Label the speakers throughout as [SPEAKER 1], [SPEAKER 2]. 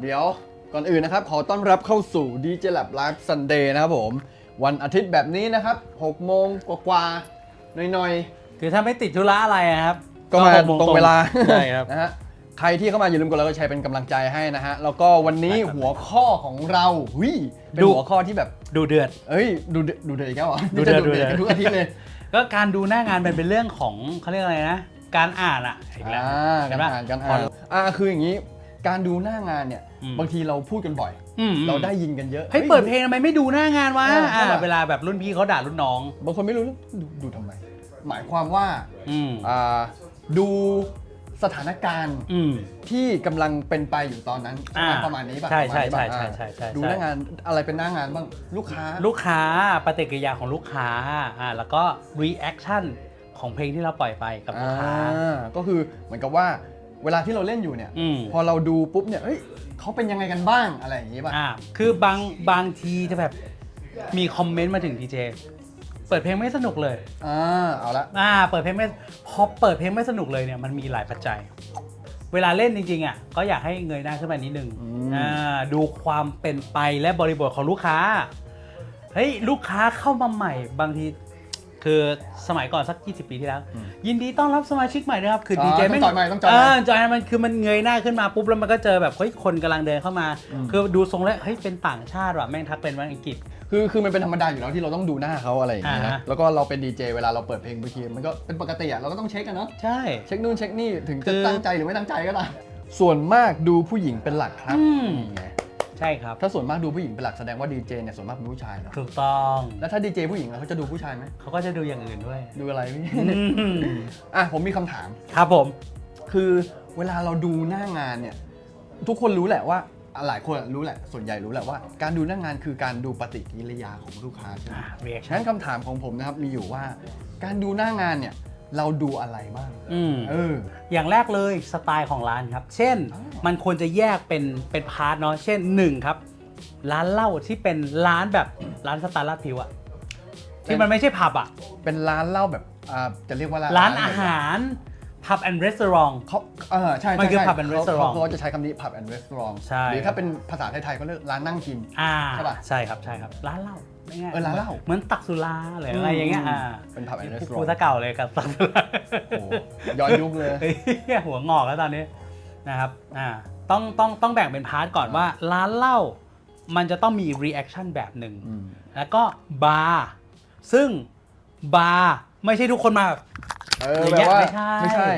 [SPEAKER 1] เดี๋ยวก่อนอื่นนะครับ ขอต้อนรับเข้าสู่ DJ Lab Live Sunday นะครับผม วันอาทิตย์แบบนี้นะครับ6โมงกว่าๆหน่อย
[SPEAKER 2] คือถ้าไม่ติดธุระอะไรนะครับ
[SPEAKER 1] ๆ ก็มา
[SPEAKER 2] หกโง
[SPEAKER 1] ตรงเวลา
[SPEAKER 2] ใช่ครับ
[SPEAKER 1] นะฮะใครที่เข้ามาอย่าลืมกดไลค์กดแชร์เป็นกำลังใจให้นะฮะ แล้วก็วันนี้
[SPEAKER 2] ได้ครับ
[SPEAKER 1] หัวข้อของเราหุยเป็น
[SPEAKER 2] ดู
[SPEAKER 1] หัวข้อที่แบบ
[SPEAKER 2] ดูเดือด
[SPEAKER 1] เอ้ย ดูเดือดดูเดือดอีกแล้วเหรอ
[SPEAKER 2] ดูเดือด
[SPEAKER 1] นี่จะ
[SPEAKER 2] ดูเดือด
[SPEAKER 1] กันทุกอาทิตย์เลย
[SPEAKER 2] ก็การดูหน้างานมันเป็นเรื่องของเขาเรียกอะไรนะ การอ่านอะอีกแล้ว
[SPEAKER 1] อ่า
[SPEAKER 2] เห็
[SPEAKER 1] การ
[SPEAKER 2] นปะ
[SPEAKER 1] อ่านการ
[SPEAKER 2] พ
[SPEAKER 1] อ่านอ่าคืออย่างนี้ การดูหน้างานเนี่ย
[SPEAKER 2] อืม
[SPEAKER 1] บางทีเราพูดกันบ่อย
[SPEAKER 2] อืม
[SPEAKER 1] เราได้ยินกันเยอะ
[SPEAKER 2] ให้ยเปิดเพลงทำไมไม่ดูหน้างานวะ
[SPEAKER 1] เออใช่
[SPEAKER 2] อ่า
[SPEAKER 1] ปะ
[SPEAKER 2] เวลาแบบรุ่นพี่เขาด่ารุ่นน้อง
[SPEAKER 1] บางคนไม่รู้เรื่องดูดูทำไม หมายความว่า
[SPEAKER 2] อืม
[SPEAKER 1] อ่าดูสถานการณ์
[SPEAKER 2] อืม
[SPEAKER 1] ที่กำลังเป็นไปอยู่ตอนนั้นใช่ไหม
[SPEAKER 2] อ่า
[SPEAKER 1] ประมาณนี้ป่ะ
[SPEAKER 2] ใช่
[SPEAKER 1] ประมาณนี้ป่ะ
[SPEAKER 2] ใช่ใช่
[SPEAKER 1] อ่า
[SPEAKER 2] ใช่ใช่ใช่
[SPEAKER 1] ดูหน้างานอะไรเป็นหน้างานบ้างลูกค้า
[SPEAKER 2] ลูกค้าปฏิกิริยาของลูกค้าอ่าแล้วก็ reaction ของเพลงที่เราปล่อยไปกับลูกค้า
[SPEAKER 1] อ่าก็คือเหมือนกับว่า เวลาที่เราเล่นอยู่เนี่ย
[SPEAKER 2] อืม
[SPEAKER 1] พอเราดูปุ๊บเนี่ยเฮ้ยเขาเป็นยังไงกันบ้างอะไรอย่างนี้ป่ะ
[SPEAKER 2] อ่าคือบางบางทีจะแบบมีคอมเมนต์มาถึงดีเจเปิดเพลงไม่สนุกเลย
[SPEAKER 1] อ่าเอาละ
[SPEAKER 2] อ่าเปิดเพลงไม่พอเปิดเพลงไม่สนุกเลยเนี่ยมันมีหลายปัจจัย เวลาเล่นจริงๆอะก็อยากให้เงยหน้าขึ้นมานิดนึงอ่าดูความเป็นไปและบริบทของลูกค้าเฮ้ยลูกค้าเข้ามาใหม่ บางที คือสมัยก่อนสัก 20 ปีที่แล้ว ยินดีต้อนรับสมาชิกใหม่นะครับ คือดีเจ
[SPEAKER 1] ต้องจอยใหม่ต้องจอยให
[SPEAKER 2] เอ
[SPEAKER 1] ม่
[SPEAKER 2] อจอยมันคือมันเงยหน้าขึ้นมาปุ๊บแล้วมันก็เจอแบบเฮ้ยคนกำลังเดินเข้ามา
[SPEAKER 1] อืม
[SPEAKER 2] คือดูทรงแล้วเฮ้ยเป็นต่างชาติว่ะแม่งทักเป็นภาษาอังกฤษ
[SPEAKER 1] คือคือมันเป็นธรรมดาอยู่แล้วที่เราต้องดูหน้าเขาอะไรอย่างนี้
[SPEAKER 2] อ่า
[SPEAKER 1] นะ
[SPEAKER 2] ฮะ
[SPEAKER 1] แล้วก็เราเป็นดีเจเวลาเราเปิดเพลงบางทีมันก็เป็นปกติอะเราก็ต้องเช็คกันเนาะ
[SPEAKER 2] ใช่
[SPEAKER 1] เช็คนู่นเช็คนี่ถึง
[SPEAKER 2] คื
[SPEAKER 1] จะ
[SPEAKER 2] อ
[SPEAKER 1] ตั้งใจหรือไม่ตั้งใจก็ตามส่วนมากดูผู้หญิงเป็นหลักครับ
[SPEAKER 2] อืม
[SPEAKER 1] นี่ไง
[SPEAKER 2] ใช่ครับ
[SPEAKER 1] ถ้าส่วนมากดูผู้หญิงเป็นหลักแสดงว่าดีเจเนี่ยส่วนมากเป็นผู้ชายเนาะ
[SPEAKER 2] ถูกต้อง
[SPEAKER 1] แล้วถ้าดีเจผู้หญิงอะเขาจะดูผู้ชายไหม
[SPEAKER 2] เขาก็จะดูอย่างอื่นด้วย
[SPEAKER 1] ดูอะไรพี่
[SPEAKER 2] อืม
[SPEAKER 1] อะผมมีคำถาม
[SPEAKER 2] ครับผม
[SPEAKER 1] คือเวลาเราดูหน้างานเนี่ย ทุกคนรู้แหละว่าอะหลายคนรู้แหละ ส่วนใหญ่รู้แหละว่า การดูหน้างานคือการดูปฏิกิริยาของลูกค้าใช่ไหม
[SPEAKER 2] อ่า reaction
[SPEAKER 1] งั้นคำถามของผมนะครับมีอยู่ว่า การดูหน้างานเนี่ย เราดูอะไรบ้าง
[SPEAKER 2] อืม
[SPEAKER 1] เออ
[SPEAKER 2] อย่างแรกเลยสไตล์ของร้านครับ เช่น
[SPEAKER 1] อ๋อ
[SPEAKER 2] มันควรจะแยกเป็นเป็นพาร์ทเนาะ เช่นหนึ่งครับ ร้านเหล้าที่เป็นร้านแบบร้านสไตล์ลาดพริวอะที่มันไม่ใช่ผับอะ
[SPEAKER 1] เป็นร้านเหล้าแบบอ่าจะเรียกว่า
[SPEAKER 2] ร้านอาหาร ผับแอนด์รีสอร์ท
[SPEAKER 1] เขาเออใช่
[SPEAKER 2] มันคือ
[SPEAKER 1] ใช่
[SPEAKER 2] pub and
[SPEAKER 1] เขา
[SPEAKER 2] restaurant
[SPEAKER 1] เขาจะใช้คำนี้ pub and restaurant
[SPEAKER 2] ใช่
[SPEAKER 1] หรือถ้าเป็นภาษาไทยๆก็เรียกร้านนั่งกิน
[SPEAKER 2] อ่า
[SPEAKER 1] ใช่ปะ
[SPEAKER 2] ใช่ครับใช่ครับร้านเหล้าง่ายๆ
[SPEAKER 1] เออร้านเหล้า
[SPEAKER 2] เหมือนตักสุราหรืออะไรอย่างเงี้ยอ่า
[SPEAKER 1] เป็น pub and
[SPEAKER 2] พู
[SPEAKER 1] restaurant
[SPEAKER 2] ดซะเก่าเลยกับตักสุรา
[SPEAKER 1] โอ้โหย้อนยุคเลย
[SPEAKER 2] เฮ้ยหัวงอกแล้วตอนนี้นะครับอ่าต้องต้องต้องแบ่งเป็นพาร์ทก่อนว่า ร้านเหล้ามันจะต้องมีรีแอคชั่นแบบหนึ่ง
[SPEAKER 1] อืม
[SPEAKER 2] แล้วก็บาร์ซึ่งบาร์ไม่ใช่ทุกคนมาแบบ
[SPEAKER 1] เออ
[SPEAKER 2] อย่าง
[SPEAKER 1] แบ
[SPEAKER 2] เงี้ย
[SPEAKER 1] บว่า
[SPEAKER 2] ไม่ใช่
[SPEAKER 1] ไม่ใช่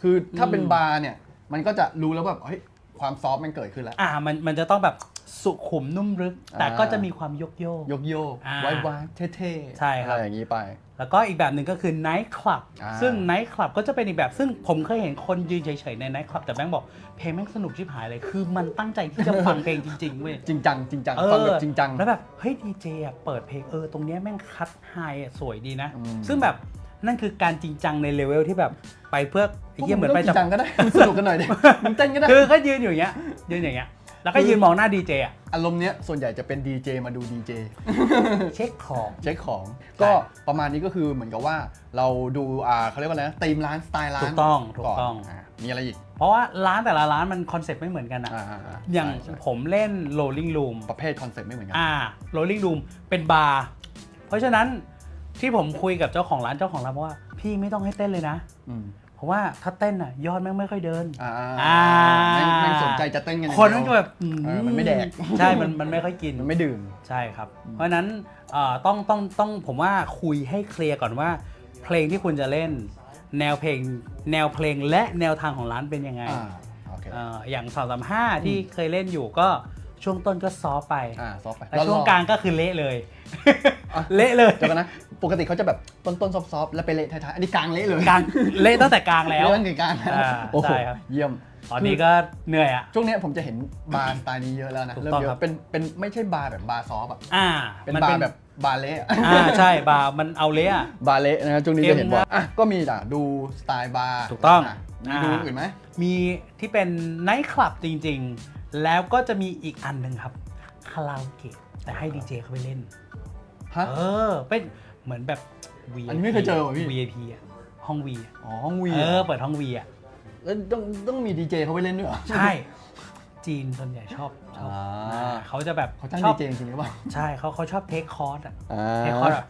[SPEAKER 1] คือถ้า
[SPEAKER 2] อืม
[SPEAKER 1] เป็นบาร์เนี่ย มันก็จะรู้แล้วแบบเฮ้ยความซอฟต์มันเกิดขึ้นแล้ว
[SPEAKER 2] อ่ามันมันจะต้องแบบสุขุมนุ่มลึก แต่
[SPEAKER 1] อ่า
[SPEAKER 2] ก็จะมีความยกโยก
[SPEAKER 1] ยกโยก
[SPEAKER 2] อ่า
[SPEAKER 1] ไว้วายเท่ๆ
[SPEAKER 2] ใช่ครับ
[SPEAKER 1] อะไรอย่างนี้ไป
[SPEAKER 2] แล้วก็อีกแบบหนึ่งก็คือไนท์คลับ
[SPEAKER 1] อ่า
[SPEAKER 2] ซึ่งไนท์คลับก็จะเป็นอีกแบบซึ่งผมเคยเห็นคนยืนเฉยๆในไนท์คลับแต่แม่งบอกเพลงแม่งสนุกชิบหายเลย คือมันตั้งใจที่จะฟังเพลงจริงๆเว้ย
[SPEAKER 1] จริงจังจริงจัง
[SPEAKER 2] เออ
[SPEAKER 1] ฟังแบบจริงจัง
[SPEAKER 2] แล้วแบบเฮ้ยดีเจอะเปิดเพลงเออตรงเนี้ยแม่งคัดไฮอะสวยดีนะ
[SPEAKER 1] อืม
[SPEAKER 2] ซึ่งแบบ นั่นคือการจริงจังในเลเวลที่แบบไปเพื่อไอ้เหี้ยเหมือนไป
[SPEAKER 1] จริงจังก็ได้สนุกกันหน่อยดิมึงเต้นก็ได้
[SPEAKER 2] คือก็ยืนอยู่อย่างเงี้ยยืนอย่างเงี้ยแล้วก็ยืนมองหน้าดีเจอะ
[SPEAKER 1] อารมณ์เนี้ยส่วนใหญ่จะเป็นดีเจมาดูดีเจ
[SPEAKER 2] เช็คของ
[SPEAKER 1] เช็คของ ก็ประมาณนี้ก็คือเหมือนกับว่าเราดูอ่าเขาเรียกว่าอะไรนะธีมร้านสไตล์ร้าน
[SPEAKER 2] ถูกต้องถูก
[SPEAKER 1] น
[SPEAKER 2] ต้องา
[SPEAKER 1] มีอะไรอีก
[SPEAKER 2] เพราะว่าร้านแต่ละร้านมันคอนเซ็ปต์ไม่เหมือนกันอะ
[SPEAKER 1] อ่าอ่าอ่า
[SPEAKER 2] อย่าง
[SPEAKER 1] ใช่ใช่
[SPEAKER 2] ผมเล่น rolling room
[SPEAKER 1] ประเภทคอนเซ็ปต์ไม่เหมือนกัน
[SPEAKER 2] อ่า rolling room เป็นบาร์เพราะฉะนั้น ที่ผมคุยกับเจ้าของร้านเจ้าของร้านบอกว่าพี่ไม่ต้องให้เต้นเลยนะ
[SPEAKER 1] อืม
[SPEAKER 2] เพราะว่าถ้าเต้นอะ ยอดแม่งไม่ค่อยเดิน
[SPEAKER 1] อ่า
[SPEAKER 2] อ่า
[SPEAKER 1] แม่งแม่งสนใจจะเต้นกันอย่าง
[SPEAKER 2] คน
[SPEAKER 1] เดี
[SPEAKER 2] มั
[SPEAKER 1] ย
[SPEAKER 2] น
[SPEAKER 1] ว
[SPEAKER 2] ก็แบบ
[SPEAKER 1] เออมันไม่แดก
[SPEAKER 2] ใช่มันมันไม่ค่อยกิน
[SPEAKER 1] มันไม่ดื่ม
[SPEAKER 2] ใช่ครับ เพราะฉะนั้นเอ่อต้องต้องต้องผมว่าคุยให้เคลียร์ก่อนว่า เพลงที่คุณจะเล่น แนวเพลงแนวเพลงและแนวทางของร้านเป็นยังไง
[SPEAKER 1] อ่าโอเค
[SPEAKER 2] เอ่ออย่างสองสามห้าที่เคยเล่นอยู่ก็ ช่วงต้นก็ซอฟต์ไป
[SPEAKER 1] อ่าซอฟต์ไป
[SPEAKER 2] แล้วช่วงกลางก็คือเละเลย
[SPEAKER 1] อะ
[SPEAKER 2] เละเลย
[SPEAKER 1] เดี๋ยวกันนะปกติเขาจะแบบต้นต้นซอฟต์ๆแล้วไปเละท้ายๆอันนี้กลางเละเลย
[SPEAKER 2] กลางเละตั้งแต่กลางแล้ว
[SPEAKER 1] เละตั้งแต่กลาง
[SPEAKER 2] อ่า
[SPEAKER 1] โอ้โห
[SPEAKER 2] ใช่ครับ
[SPEAKER 1] เยี่ยม
[SPEAKER 2] ตอนนี้ก็เหนื่อยอะ
[SPEAKER 1] ช่วงเนี้ยผมจะเห็นบาร์สไตล์นี้เยอะแล้วนะ
[SPEAKER 2] ถูก
[SPEAKER 1] เริ่ม
[SPEAKER 2] ต้อง
[SPEAKER 1] เย
[SPEAKER 2] ครับ
[SPEAKER 1] อะเป็นเป็นไม่ใช่บาร์แบบบาร์ซอฟต์อะ
[SPEAKER 2] อ่า
[SPEAKER 1] เป็น
[SPEAKER 2] มั
[SPEAKER 1] บาร์แบบบาร์เละอะ
[SPEAKER 2] อ่าใช่บาร์มันเอาเละอะ
[SPEAKER 1] บาร์เละนะครับช่วงนี้จะเห็นบ่อย
[SPEAKER 2] เอ็มนะ
[SPEAKER 1] อะก็มีอะดูสไตล์บาร์
[SPEAKER 2] ถูกต้องะ
[SPEAKER 1] มีดู
[SPEAKER 2] อ่า
[SPEAKER 1] อื่นไหม
[SPEAKER 2] มีที่เป็นไนท์คลับจริง ๆ แล้วก็จะมีอีกอันหนึ่งครับคาราโอเกะแต่ให้ดีเจเขาไปเล่น
[SPEAKER 1] ฮะ
[SPEAKER 2] เออ เป็นเหมือนแบบ VIP
[SPEAKER 1] อันนี้ไม่เคยเจอว่ะพี่
[SPEAKER 2] VIP อะห้อง V อะ
[SPEAKER 1] อ๋อห้องวี
[SPEAKER 2] เออ เปิดห้อง V อะ
[SPEAKER 1] แล้วต้องต้องมีดีเจเขาไปเล่นด้วยเหรอ
[SPEAKER 2] ใช่ จีนส่วนใหญ่ชอบชอบ
[SPEAKER 1] อ่า
[SPEAKER 2] อ่าเขาจะแบบ
[SPEAKER 1] เขาจ้าง
[SPEAKER 2] ช
[SPEAKER 1] ดี
[SPEAKER 2] อบ
[SPEAKER 1] เจจริงหรือเปล่า
[SPEAKER 2] ใช่เขาเขาชอบเทคคอร์สอะ
[SPEAKER 1] อ่า
[SPEAKER 2] เทคคอร์สแบบ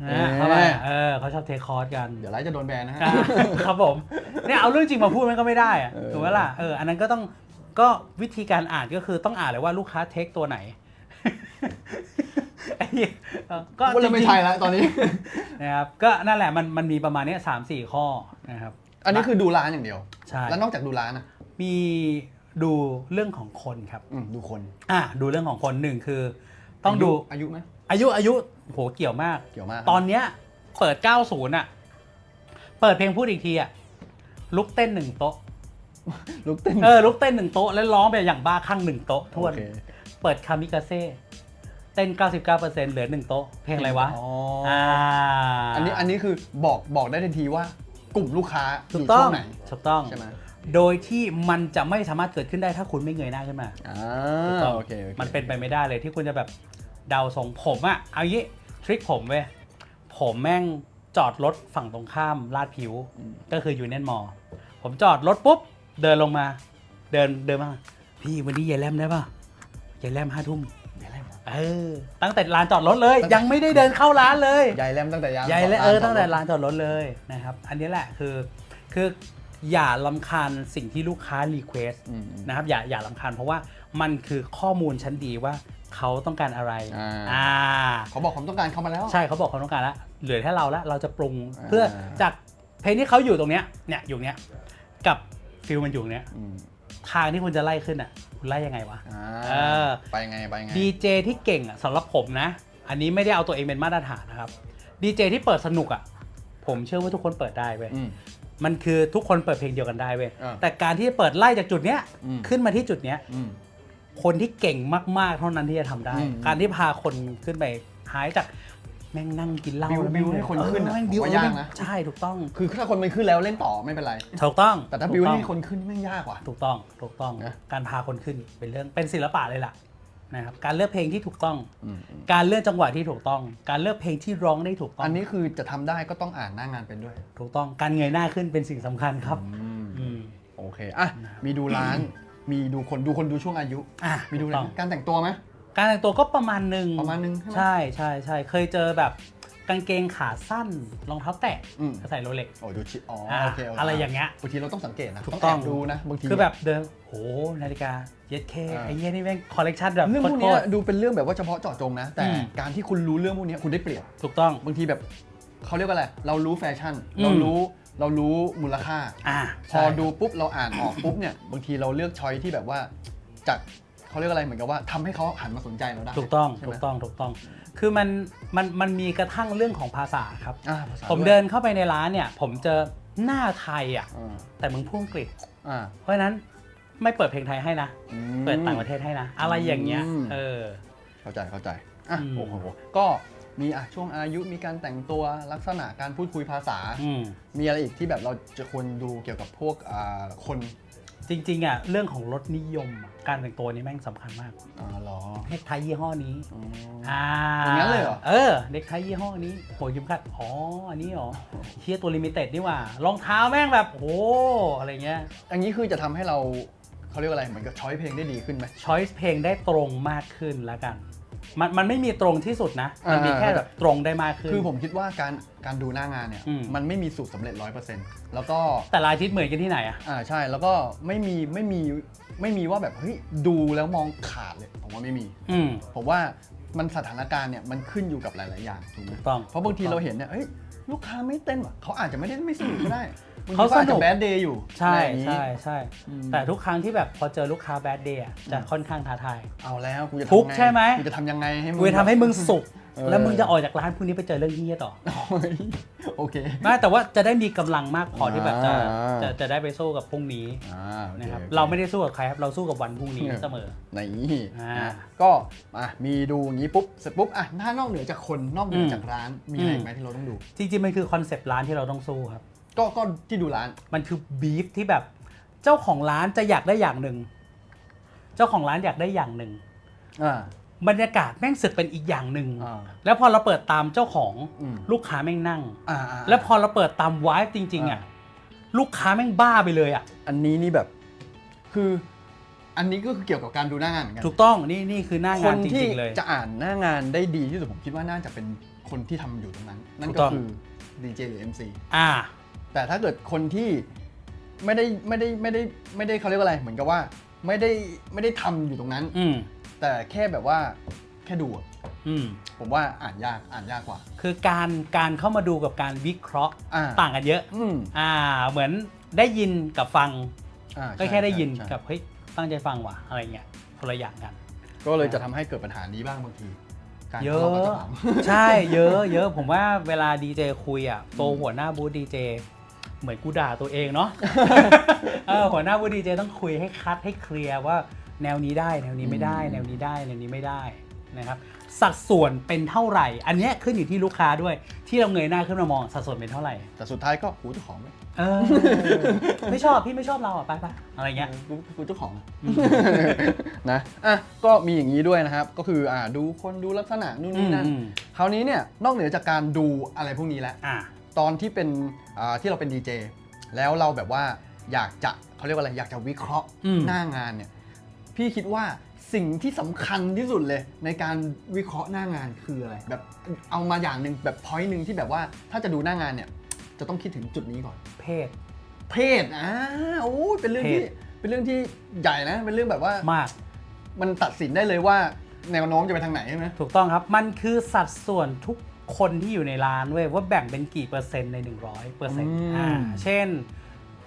[SPEAKER 1] เอ๊ะ
[SPEAKER 2] นะเข้าไปเออเขาชอบเทคคอร์สกัน
[SPEAKER 1] เดี๋ยวไลฟ์จะโดนแบนนะฮะ
[SPEAKER 2] อ่าครับผมเนี่ยเอาเรื่องจริงมาพูดมันก็ไม่ได้อะ
[SPEAKER 1] เออ
[SPEAKER 2] ถูกไหมล่ะเอออันนั้นก็ต้อง ก็วิธีการอ่านก็คือต้องอ่านเลยว่าลูกค้าเทคตัวไหนไอ้เหี้ยเออก็
[SPEAKER 1] ก็เริ่มไม่
[SPEAKER 2] จริงๆ
[SPEAKER 1] ใช่แล้วตอนนี้
[SPEAKER 2] นะครับก็นั่นแหละมันมันมีประมาณเนี้ยสามสี่ข้อนะครับ
[SPEAKER 1] อันนี้คือดูร้านอย่างเดียว
[SPEAKER 2] ใช่
[SPEAKER 1] แล้วนอกจากดูร้านนะ
[SPEAKER 2] มีดูเรื่องของคนครับ
[SPEAKER 1] อืมดูคน
[SPEAKER 2] อะดูเรื่องของคนหนึ่งคือ ต้องดู
[SPEAKER 1] อายุไหม
[SPEAKER 2] อายุอายุโหเกี่ยวมาก
[SPEAKER 1] เกี่ยวมาก
[SPEAKER 2] ตอนเนี้ยเปิด 90 อะ เปิดเพลงพูดอีกทีอะลุกเต้นหนึ่งโต๊ะ
[SPEAKER 1] ลุกเต้น
[SPEAKER 2] เออลุกเต้นหนึ่งโต๊ะแล้วร้องไปอย่างบ้าคลั่งหนึ่งโต๊ะทวน
[SPEAKER 1] โอเค
[SPEAKER 2] เปิดคามิกาเซ่เต้น 99%เหลือหนึ่งโต๊ะ เพลงอะไรวะ
[SPEAKER 1] อ๋อ
[SPEAKER 2] อ่า
[SPEAKER 1] อันนี้อันนี้คือบอกบอกได้ทันทีว่ากลุ่มลูกค้าอ
[SPEAKER 2] ถูก
[SPEAKER 1] ยู่
[SPEAKER 2] ต้
[SPEAKER 1] ช่
[SPEAKER 2] อ
[SPEAKER 1] ว
[SPEAKER 2] ง
[SPEAKER 1] งไหน
[SPEAKER 2] ถูกต้อง
[SPEAKER 1] ใช่ไหม
[SPEAKER 2] โดยที่มันจะไม่สามารถเกิดขึ้นได้ถ้าคุณไม่เงยหน้าขึ้นมา
[SPEAKER 1] อ่า
[SPEAKER 2] ถูกต้อง
[SPEAKER 1] โอเคโอเค
[SPEAKER 2] มันเป็นไปไม่ได้เลยที่คุณจะแบบเดาทรงผมอะเอางี้ทริคผมเว้ยผมแม่งจอดรถฝั่งตรงข้ามลาดผิว ก็คือยูเนียนมอผมจอดรถปุ๊บ เดินลงมา เดินเดินมา พี่วันนี้ยายแลมได้ป่ะยายแลมห้าทุ่ม
[SPEAKER 1] ยายแลม
[SPEAKER 2] เออ ตั้งแต่ลานจอดรถเลย
[SPEAKER 1] ตั้งแต่
[SPEAKER 2] ยังไม่ได้เดินเข้าร้านเลย
[SPEAKER 1] ยายแลมตั้งแต่ยาย
[SPEAKER 2] ยายแลมเออตั้งแต่
[SPEAKER 1] ร้าน
[SPEAKER 2] ลานจอดรถเลยนะครับ อันนี้แหละคือคืออย่าลำคาญสิ่งที่ลูกค้ารีเควส
[SPEAKER 1] อืมอืม
[SPEAKER 2] นะครับอย่าอย่าลำคาญเพราะว่ามันคือข้อมูลชั้นดีว่าเขาต้องการอะไร
[SPEAKER 1] อ่า
[SPEAKER 2] อ่า
[SPEAKER 1] เขาบอกความต้องการเขามาแล้ว
[SPEAKER 2] ใช่เขาบอกเขาต้องการแล้วเหลือแค่เราแล้วเราจะปรุง
[SPEAKER 1] อ่า
[SPEAKER 2] เพื่อจากเพลงที่เขาอยู่ตรงเนี้ยเนี่ยอยู่เนี้ยกับ ฟิลมันอยู่เนี้ย
[SPEAKER 1] อืม
[SPEAKER 2] ทางที่คุณจะไล่ขึ้นอะ คุณไล่ยังไงวะ
[SPEAKER 1] อ่า
[SPEAKER 2] เออ
[SPEAKER 1] ไปไงไปไง
[SPEAKER 2] ดีเจที่เก่งอะสำหรับผมนะ อันนี้ไม่ได้เอาตัวเองเป็นมาตรฐานนะครับดีเจที่เปิดสนุกอะ ผมเชื่อว่าทุกคนเปิดได้เว้ย
[SPEAKER 1] อืม
[SPEAKER 2] มันคือทุกคนเปิดเพลงเดียวกันได้เว้ย
[SPEAKER 1] อ่า
[SPEAKER 2] แต่การที่เปิดไล่จากจุดเนี้ย
[SPEAKER 1] อืม
[SPEAKER 2] ขึ้นมาที่จุดเนี้ย
[SPEAKER 1] อืม
[SPEAKER 2] คนที่เก่งมาก ๆ เท่านั้นที่จะทำได้
[SPEAKER 1] อืม
[SPEAKER 2] การที่พาคนขึ้นไปหายจาก แม่งนั่งกินเหล้า
[SPEAKER 1] บิว
[SPEAKER 2] แล้ว
[SPEAKER 1] บิว
[SPEAKER 2] แม่ง
[SPEAKER 1] ให้คนขึ้นอะ
[SPEAKER 2] เออแม่ง
[SPEAKER 1] ผม
[SPEAKER 2] บิว
[SPEAKER 1] ว่ายากนะ
[SPEAKER 2] ใช่ถูกต้อง
[SPEAKER 1] คือถ้าคนมันขึ้นแล้วเล่นต่อไม่เป็นไร
[SPEAKER 2] ถูกต้อง
[SPEAKER 1] แต่ถ้า
[SPEAKER 2] ถูก
[SPEAKER 1] บิว
[SPEAKER 2] ต้อง
[SPEAKER 1] ให้คนขึ้นนี่แม่งยากว่ะ
[SPEAKER 2] ถูกต้องถูกต้อง
[SPEAKER 1] นะ
[SPEAKER 2] การพาคนขึ้นเป็นเรื่องเป็นศิลปะเลยล่ะนะครับการเลือกเพลงที่ถูกต้อง
[SPEAKER 1] อืมอืม
[SPEAKER 2] การเลือกจังหวะที่ถูกต้อง การเลือกเพลงที่ร้องได้ถูกต้อง
[SPEAKER 1] อันนี้คือจะทำได้ก็ต้องอ่านหน้างานเป็นด้วย
[SPEAKER 2] ถูกต้อง การเงยหน้าขึ้นเป็นสิ่งสำคัญครับ
[SPEAKER 1] อืม
[SPEAKER 2] อืม
[SPEAKER 1] โอเคอะมีดูร้าน มีดูคนดูคนดูช่วงอายุ
[SPEAKER 2] อะ
[SPEAKER 1] มีดู
[SPEAKER 2] ถู
[SPEAKER 1] อะ
[SPEAKER 2] ก
[SPEAKER 1] ไร
[SPEAKER 2] ต้อง
[SPEAKER 1] การแต่งตัวไหม
[SPEAKER 2] การแต่งตัวก็ประมาณหนึ่ง
[SPEAKER 1] ประมาณนึงใช่ไหม
[SPEAKER 2] ใช่ใช่ใช่เคยเจอแบบกางเกงขาสั้นรองเท้าแตะ
[SPEAKER 1] อืม
[SPEAKER 2] ใส่โรเล็ก
[SPEAKER 1] โอ้ดูชิอ๋อ
[SPEAKER 2] อะ
[SPEAKER 1] โอเคโเค
[SPEAKER 2] อะไรอย่างเงี้ย
[SPEAKER 1] บางทีเราต้องสังเกตนะ
[SPEAKER 2] ถูก
[SPEAKER 1] ต้อง
[SPEAKER 2] ต้
[SPEAKER 1] แอ
[SPEAKER 2] อง
[SPEAKER 1] บดูนะบางที
[SPEAKER 2] คือแบบเดินโหนาฬิกาเย็ดเค
[SPEAKER 1] อ่า
[SPEAKER 2] ไอ้เหี้ยนี่แม่งคอลเลกชันแบบ
[SPEAKER 1] เรื่องพวก
[SPEAKER 2] โค
[SPEAKER 1] เนี้ย
[SPEAKER 2] ตร
[SPEAKER 1] ดูเป็นเรื่องแบบว่าเฉพาะเจาะจงนะ แต่
[SPEAKER 2] อืม
[SPEAKER 1] การที่คุณรู้เรื่องพวกเนี้ยคุณได้เปรียบ
[SPEAKER 2] ถูกต้อง
[SPEAKER 1] บางทีแบบเขาเรียกว่าอะไร เรารู้แฟชั่น
[SPEAKER 2] อืม
[SPEAKER 1] เรารู้เรารู้มูลค่า
[SPEAKER 2] อ่า
[SPEAKER 1] พอดูปุ๊บเราอ่านออกปุ๊บเนี่ยบางทีเราเลือกช้อยที่แบบว่าจาก เขาเรียกอะไรเหมือนกับว่าทำให้เขาหันมาสนใจเราได้
[SPEAKER 2] ถูกต้อง
[SPEAKER 1] ใช่
[SPEAKER 2] ถู
[SPEAKER 1] ไหม
[SPEAKER 2] กต้องถูกต้อง คือมันมันมันมีกระทั่งเรื่องของภาษาครับ
[SPEAKER 1] อ่าภาษา
[SPEAKER 2] ผม
[SPEAKER 1] วย
[SPEAKER 2] เดินเข้าไปในร้านเนี่ย ผมเจอหน้าไทยอะ
[SPEAKER 1] อ่า
[SPEAKER 2] แต่มึงพูดอังกฤษ
[SPEAKER 1] อ่า
[SPEAKER 2] เพราะฉะนั้นไม่เปิดเพลงไทยให้นะ
[SPEAKER 1] อืม
[SPEAKER 2] เปิดต่างประเทศให้นะ อะไรอย่างเงี้ย
[SPEAKER 1] อืม
[SPEAKER 2] เออ
[SPEAKER 1] เข้าใจเข้าใจอะ
[SPEAKER 2] อืม
[SPEAKER 1] โอ้โหก็มีอะช่วงอายุมีการแต่งตัวลักษณะการพูดคุยภาษา
[SPEAKER 2] อืม
[SPEAKER 1] มีอะไรอีกที่แบบเราจะควรดูเกี่ยวกับพวกอ่าคน
[SPEAKER 2] จริงๆอะเรื่องของรสนิยมอะการแต่งตัวนี่แม่งสำคัญมาก
[SPEAKER 1] อ่าเหรอ
[SPEAKER 2] เน็กไทยี่ห้อนี้
[SPEAKER 1] อ๋อ
[SPEAKER 2] อ่า
[SPEAKER 1] อย่างนั้นเลยเหรอ
[SPEAKER 2] เออเน็กไทยี่ห้อนี้หัวเข็มขัดอ๋ออันนี้เหรอเชียตัวลิมิเต็ดนี่หว่ารองเท้าแม่งแบบโอ้อะไรเงี้ย
[SPEAKER 1] อันนี้คือจะทำให้เราเขาเรียกว่าอะไรเหมือนกับช้อยเพลงได้ดีขึ้นไหม
[SPEAKER 2] ช้อยส์เพลงได้ตรงมากขึ้นแล้วกัน มันมันไม่มีตรงที่สุดนะ มันมี
[SPEAKER 1] อ่า
[SPEAKER 2] แค่แบบตรงได้มากขึ้น
[SPEAKER 1] คือผมคิดว่าการการดูหน้างานเนี่ย
[SPEAKER 2] อืม
[SPEAKER 1] มันไม่มีสูตรสำเร็จร้อยเปอร์เซ็นต์แล้วก็
[SPEAKER 2] แต่ละอาทิตย์เหมือนกันที่ไหนอะ
[SPEAKER 1] อ่าใช่แล้วก็ไม่มีไม่มีไม่มีว่าแบบเฮ้ยดูแล้วมองขาดเลยผมว่าไม่มี
[SPEAKER 2] อืม
[SPEAKER 1] ผมว่ามันสถานการณ์เนี่ยมันขึ้นอยู่กับหลาย ๆ อย่างถูกไหม
[SPEAKER 2] ถูกต้อง
[SPEAKER 1] เพราะบางทีเราเห็นเนี่ยเฮ้ยลูกค้าไม่เต้นว่ะเขาอาจจะไม่ได้ไม่สนุกก็ได้บงที
[SPEAKER 2] เขาสนุก
[SPEAKER 1] อจจะแบดเดย์อยู่
[SPEAKER 2] ใช่
[SPEAKER 1] อะไรอย่างนี้
[SPEAKER 2] ใช่ใช่
[SPEAKER 1] อืม
[SPEAKER 2] แต่ทุกครั้งที่แบบพอเจอลูกค้าแบดเดย์จะค่อนข้างท้าทาย
[SPEAKER 1] เอาแล้วกูจะ
[SPEAKER 2] ทุกข์
[SPEAKER 1] ทำง
[SPEAKER 2] ใช่ไหม
[SPEAKER 1] กูจะทำยังไงให้มึง
[SPEAKER 2] กูจะทำให้มึงสุข
[SPEAKER 1] เออ
[SPEAKER 2] แล้วมึงจะออกจากร้านพรุ่งนี้ไปเจอเรื่องนี้ต่อ
[SPEAKER 1] โอ้ยโอเค
[SPEAKER 2] ไม่แต่ว่าจะได้มีกำลังมากพอที่แบบจะ
[SPEAKER 1] อ่า
[SPEAKER 2] จะจะได้ไปสู้กับพรุ่งนี้
[SPEAKER 1] อ่าโอเค
[SPEAKER 2] นะครับ
[SPEAKER 1] โอค
[SPEAKER 2] เราไม่ได้สู้กับใครครับเราสู้กับวันพรุ่งนี้
[SPEAKER 1] เนี่ย
[SPEAKER 2] เสมอ
[SPEAKER 1] ใน
[SPEAKER 2] อ่า
[SPEAKER 1] นะก็อะมีดูอย่างนี้ปุ๊บเสร็จปุ๊บอะถ้านอกเหนือจากคนนอกเหนืออ
[SPEAKER 2] ม
[SPEAKER 1] จากร้านมีอะไร
[SPEAKER 2] อืม
[SPEAKER 1] อีกไหมที่เราต้องดู
[SPEAKER 2] จริงๆมันคือคอนเซปต์ร้านที่เราต้องสู้ครับ
[SPEAKER 1] ก็ก็ที่ดูร้าน
[SPEAKER 2] มันคือบีฟที่แบบเจ้าของร้านจะอยากได้อย่างหนึ่ง เจ้าของร้านอยากได้อย่างหนึ่ง
[SPEAKER 1] อ่า
[SPEAKER 2] บรรยากาศแม่งสึกเป็นอีกอย่างหนึ่ง
[SPEAKER 1] อ่า
[SPEAKER 2] แล้วพอเราเปิดตามเจ้าของ
[SPEAKER 1] อืม
[SPEAKER 2] ลูกค้าแม่งนั่ง
[SPEAKER 1] อ่าอ่า
[SPEAKER 2] แล้วพอเราเปิดตามวายจริง ๆอะ
[SPEAKER 1] อ่
[SPEAKER 2] ลูกค้าแม่งบ้าไปเลยอะ
[SPEAKER 1] อันนี้นี่แบบ คืออันนี้ก็คือเกี่ยวกับการดูหน้างานเหมือนกัน
[SPEAKER 2] ถูกต้องนี่นี่คือหน้า
[SPEAKER 1] ค
[SPEAKER 2] งาน
[SPEAKER 1] น
[SPEAKER 2] จ
[SPEAKER 1] ที่
[SPEAKER 2] ริงๆเลย
[SPEAKER 1] จะอ่านหน้างานได้ดีที่สุดผมคิดว่าน่าจะเป็นคนที่ทำอยู่ตรงนั้น นั่น
[SPEAKER 2] ถูก
[SPEAKER 1] ก็
[SPEAKER 2] ต้อง
[SPEAKER 1] คือดีเจหรือ MC
[SPEAKER 2] อ่า
[SPEAKER 1] แต่ถ้าเกิดคนที่ไม่ได้ไม่ได้ไม่ได้ไม่ได้เขาเรียกว่าอะไร เหมือนกับว่าไม่ได้ไม่ได้ทำอยู่ตรงนั้น
[SPEAKER 2] อืม
[SPEAKER 1] แต่แค่แบบว่าแค่ดูอะ
[SPEAKER 2] อืม
[SPEAKER 1] ผมว่าอ่านยากอ่านยากกว่า
[SPEAKER 2] คือการการเข้ามาดูกับการวิเคราะห์
[SPEAKER 1] อ่า
[SPEAKER 2] ต่างกันเยอะ
[SPEAKER 1] อืม
[SPEAKER 2] อ่า เหมือนได้ยินกับฟัง
[SPEAKER 1] อ่า
[SPEAKER 2] ก็
[SPEAKER 1] ใช่
[SPEAKER 2] แค่ได้ยิน
[SPEAKER 1] ใช่
[SPEAKER 2] กับเฮ้ยตั้งใจฟังว่ะอะไรเงี้ยคนละอย่างกัน
[SPEAKER 1] ก็เลยจะทำให้เกิดปัญหานี้บ้างบางที การ
[SPEAKER 2] เย
[SPEAKER 1] ทะ
[SPEAKER 2] อะ
[SPEAKER 1] เลาะกับเจ้าของ
[SPEAKER 2] ใช่เยอะเยอะผมว่าเวลาดีเจคุยอะตัวหัวหน้าบูธดีเจ เหมือนกูด่าตัวเองเนาะ เออหัวหน้าบูธดีเจต้องคุยให้คัดให้เคลียร์ว่าแนวนี้ได้แนวนี้ไม่ได้
[SPEAKER 1] อืม
[SPEAKER 2] แนวนี้ได้แนวนี้ไม่ได้นะครับสัดส่วนเป็นเท่าไหร่ อันเนี้ยขึ้นอยู่ที่ลูกค้าด้วย ที่เราเงยหน้าขึ้นมามองสัดส่วนเป็นเท่าไหร่
[SPEAKER 1] แต่สุดท้ายก็กูเจ้าของไหม
[SPEAKER 2] เออไม่ชอบพี่ไม่ชอบเราอะไปไปอะไรเงี้ย
[SPEAKER 1] กูกูเจ้าของนะอะก็มีอย่างนี้ด้วยนะครับ ก็คืออ่าดูคนดูลักษณะนู่นนี่นั่น
[SPEAKER 2] อืม
[SPEAKER 1] คราวนี้เนี่ยนอกเหนือจากการดูอะไรพวกนี้แล้ว
[SPEAKER 2] อะ
[SPEAKER 1] ตอนที่เป็นอ่าที่เราเป็นดีเจแล้วเราแบบว่าอยากจะเขาเรียกว่าอะไรอยากจะวิเคราะห์
[SPEAKER 2] อืม
[SPEAKER 1] หน้างานเนี่ยพี่คิดว่าสิ่งที่สำคัญที่สุดเลยในการวิเคราะห์หน้างานคืออะไรแบบเอามาอย่างหนึ่งแบบพอยต์หนึ่งที่แบบว่าถ้าจะดูหน้างานเนี่ยจะต้องคิดถึงจุดนี้ก่อน
[SPEAKER 2] เพศ
[SPEAKER 1] เพศอ่าโอ้ยเป็นเรื่องที่
[SPEAKER 2] เพศ
[SPEAKER 1] เป็นเรื่องที่ใหญ่นะ เป็นเรื่องแบบว่ามา
[SPEAKER 2] ก
[SPEAKER 1] มันตัดสินได้เลยว่าแนวโน้มจะไปทางไหนใช่ไหม
[SPEAKER 2] ถูกต้องครับ มันคือสัดส่วนทุก คนที่อยู่ในร้านเว้ยว่าแบ่งเป็นกี่เปอร์เซ็นต์ใน 100เปอร์เซ็นต์อ่าเช่น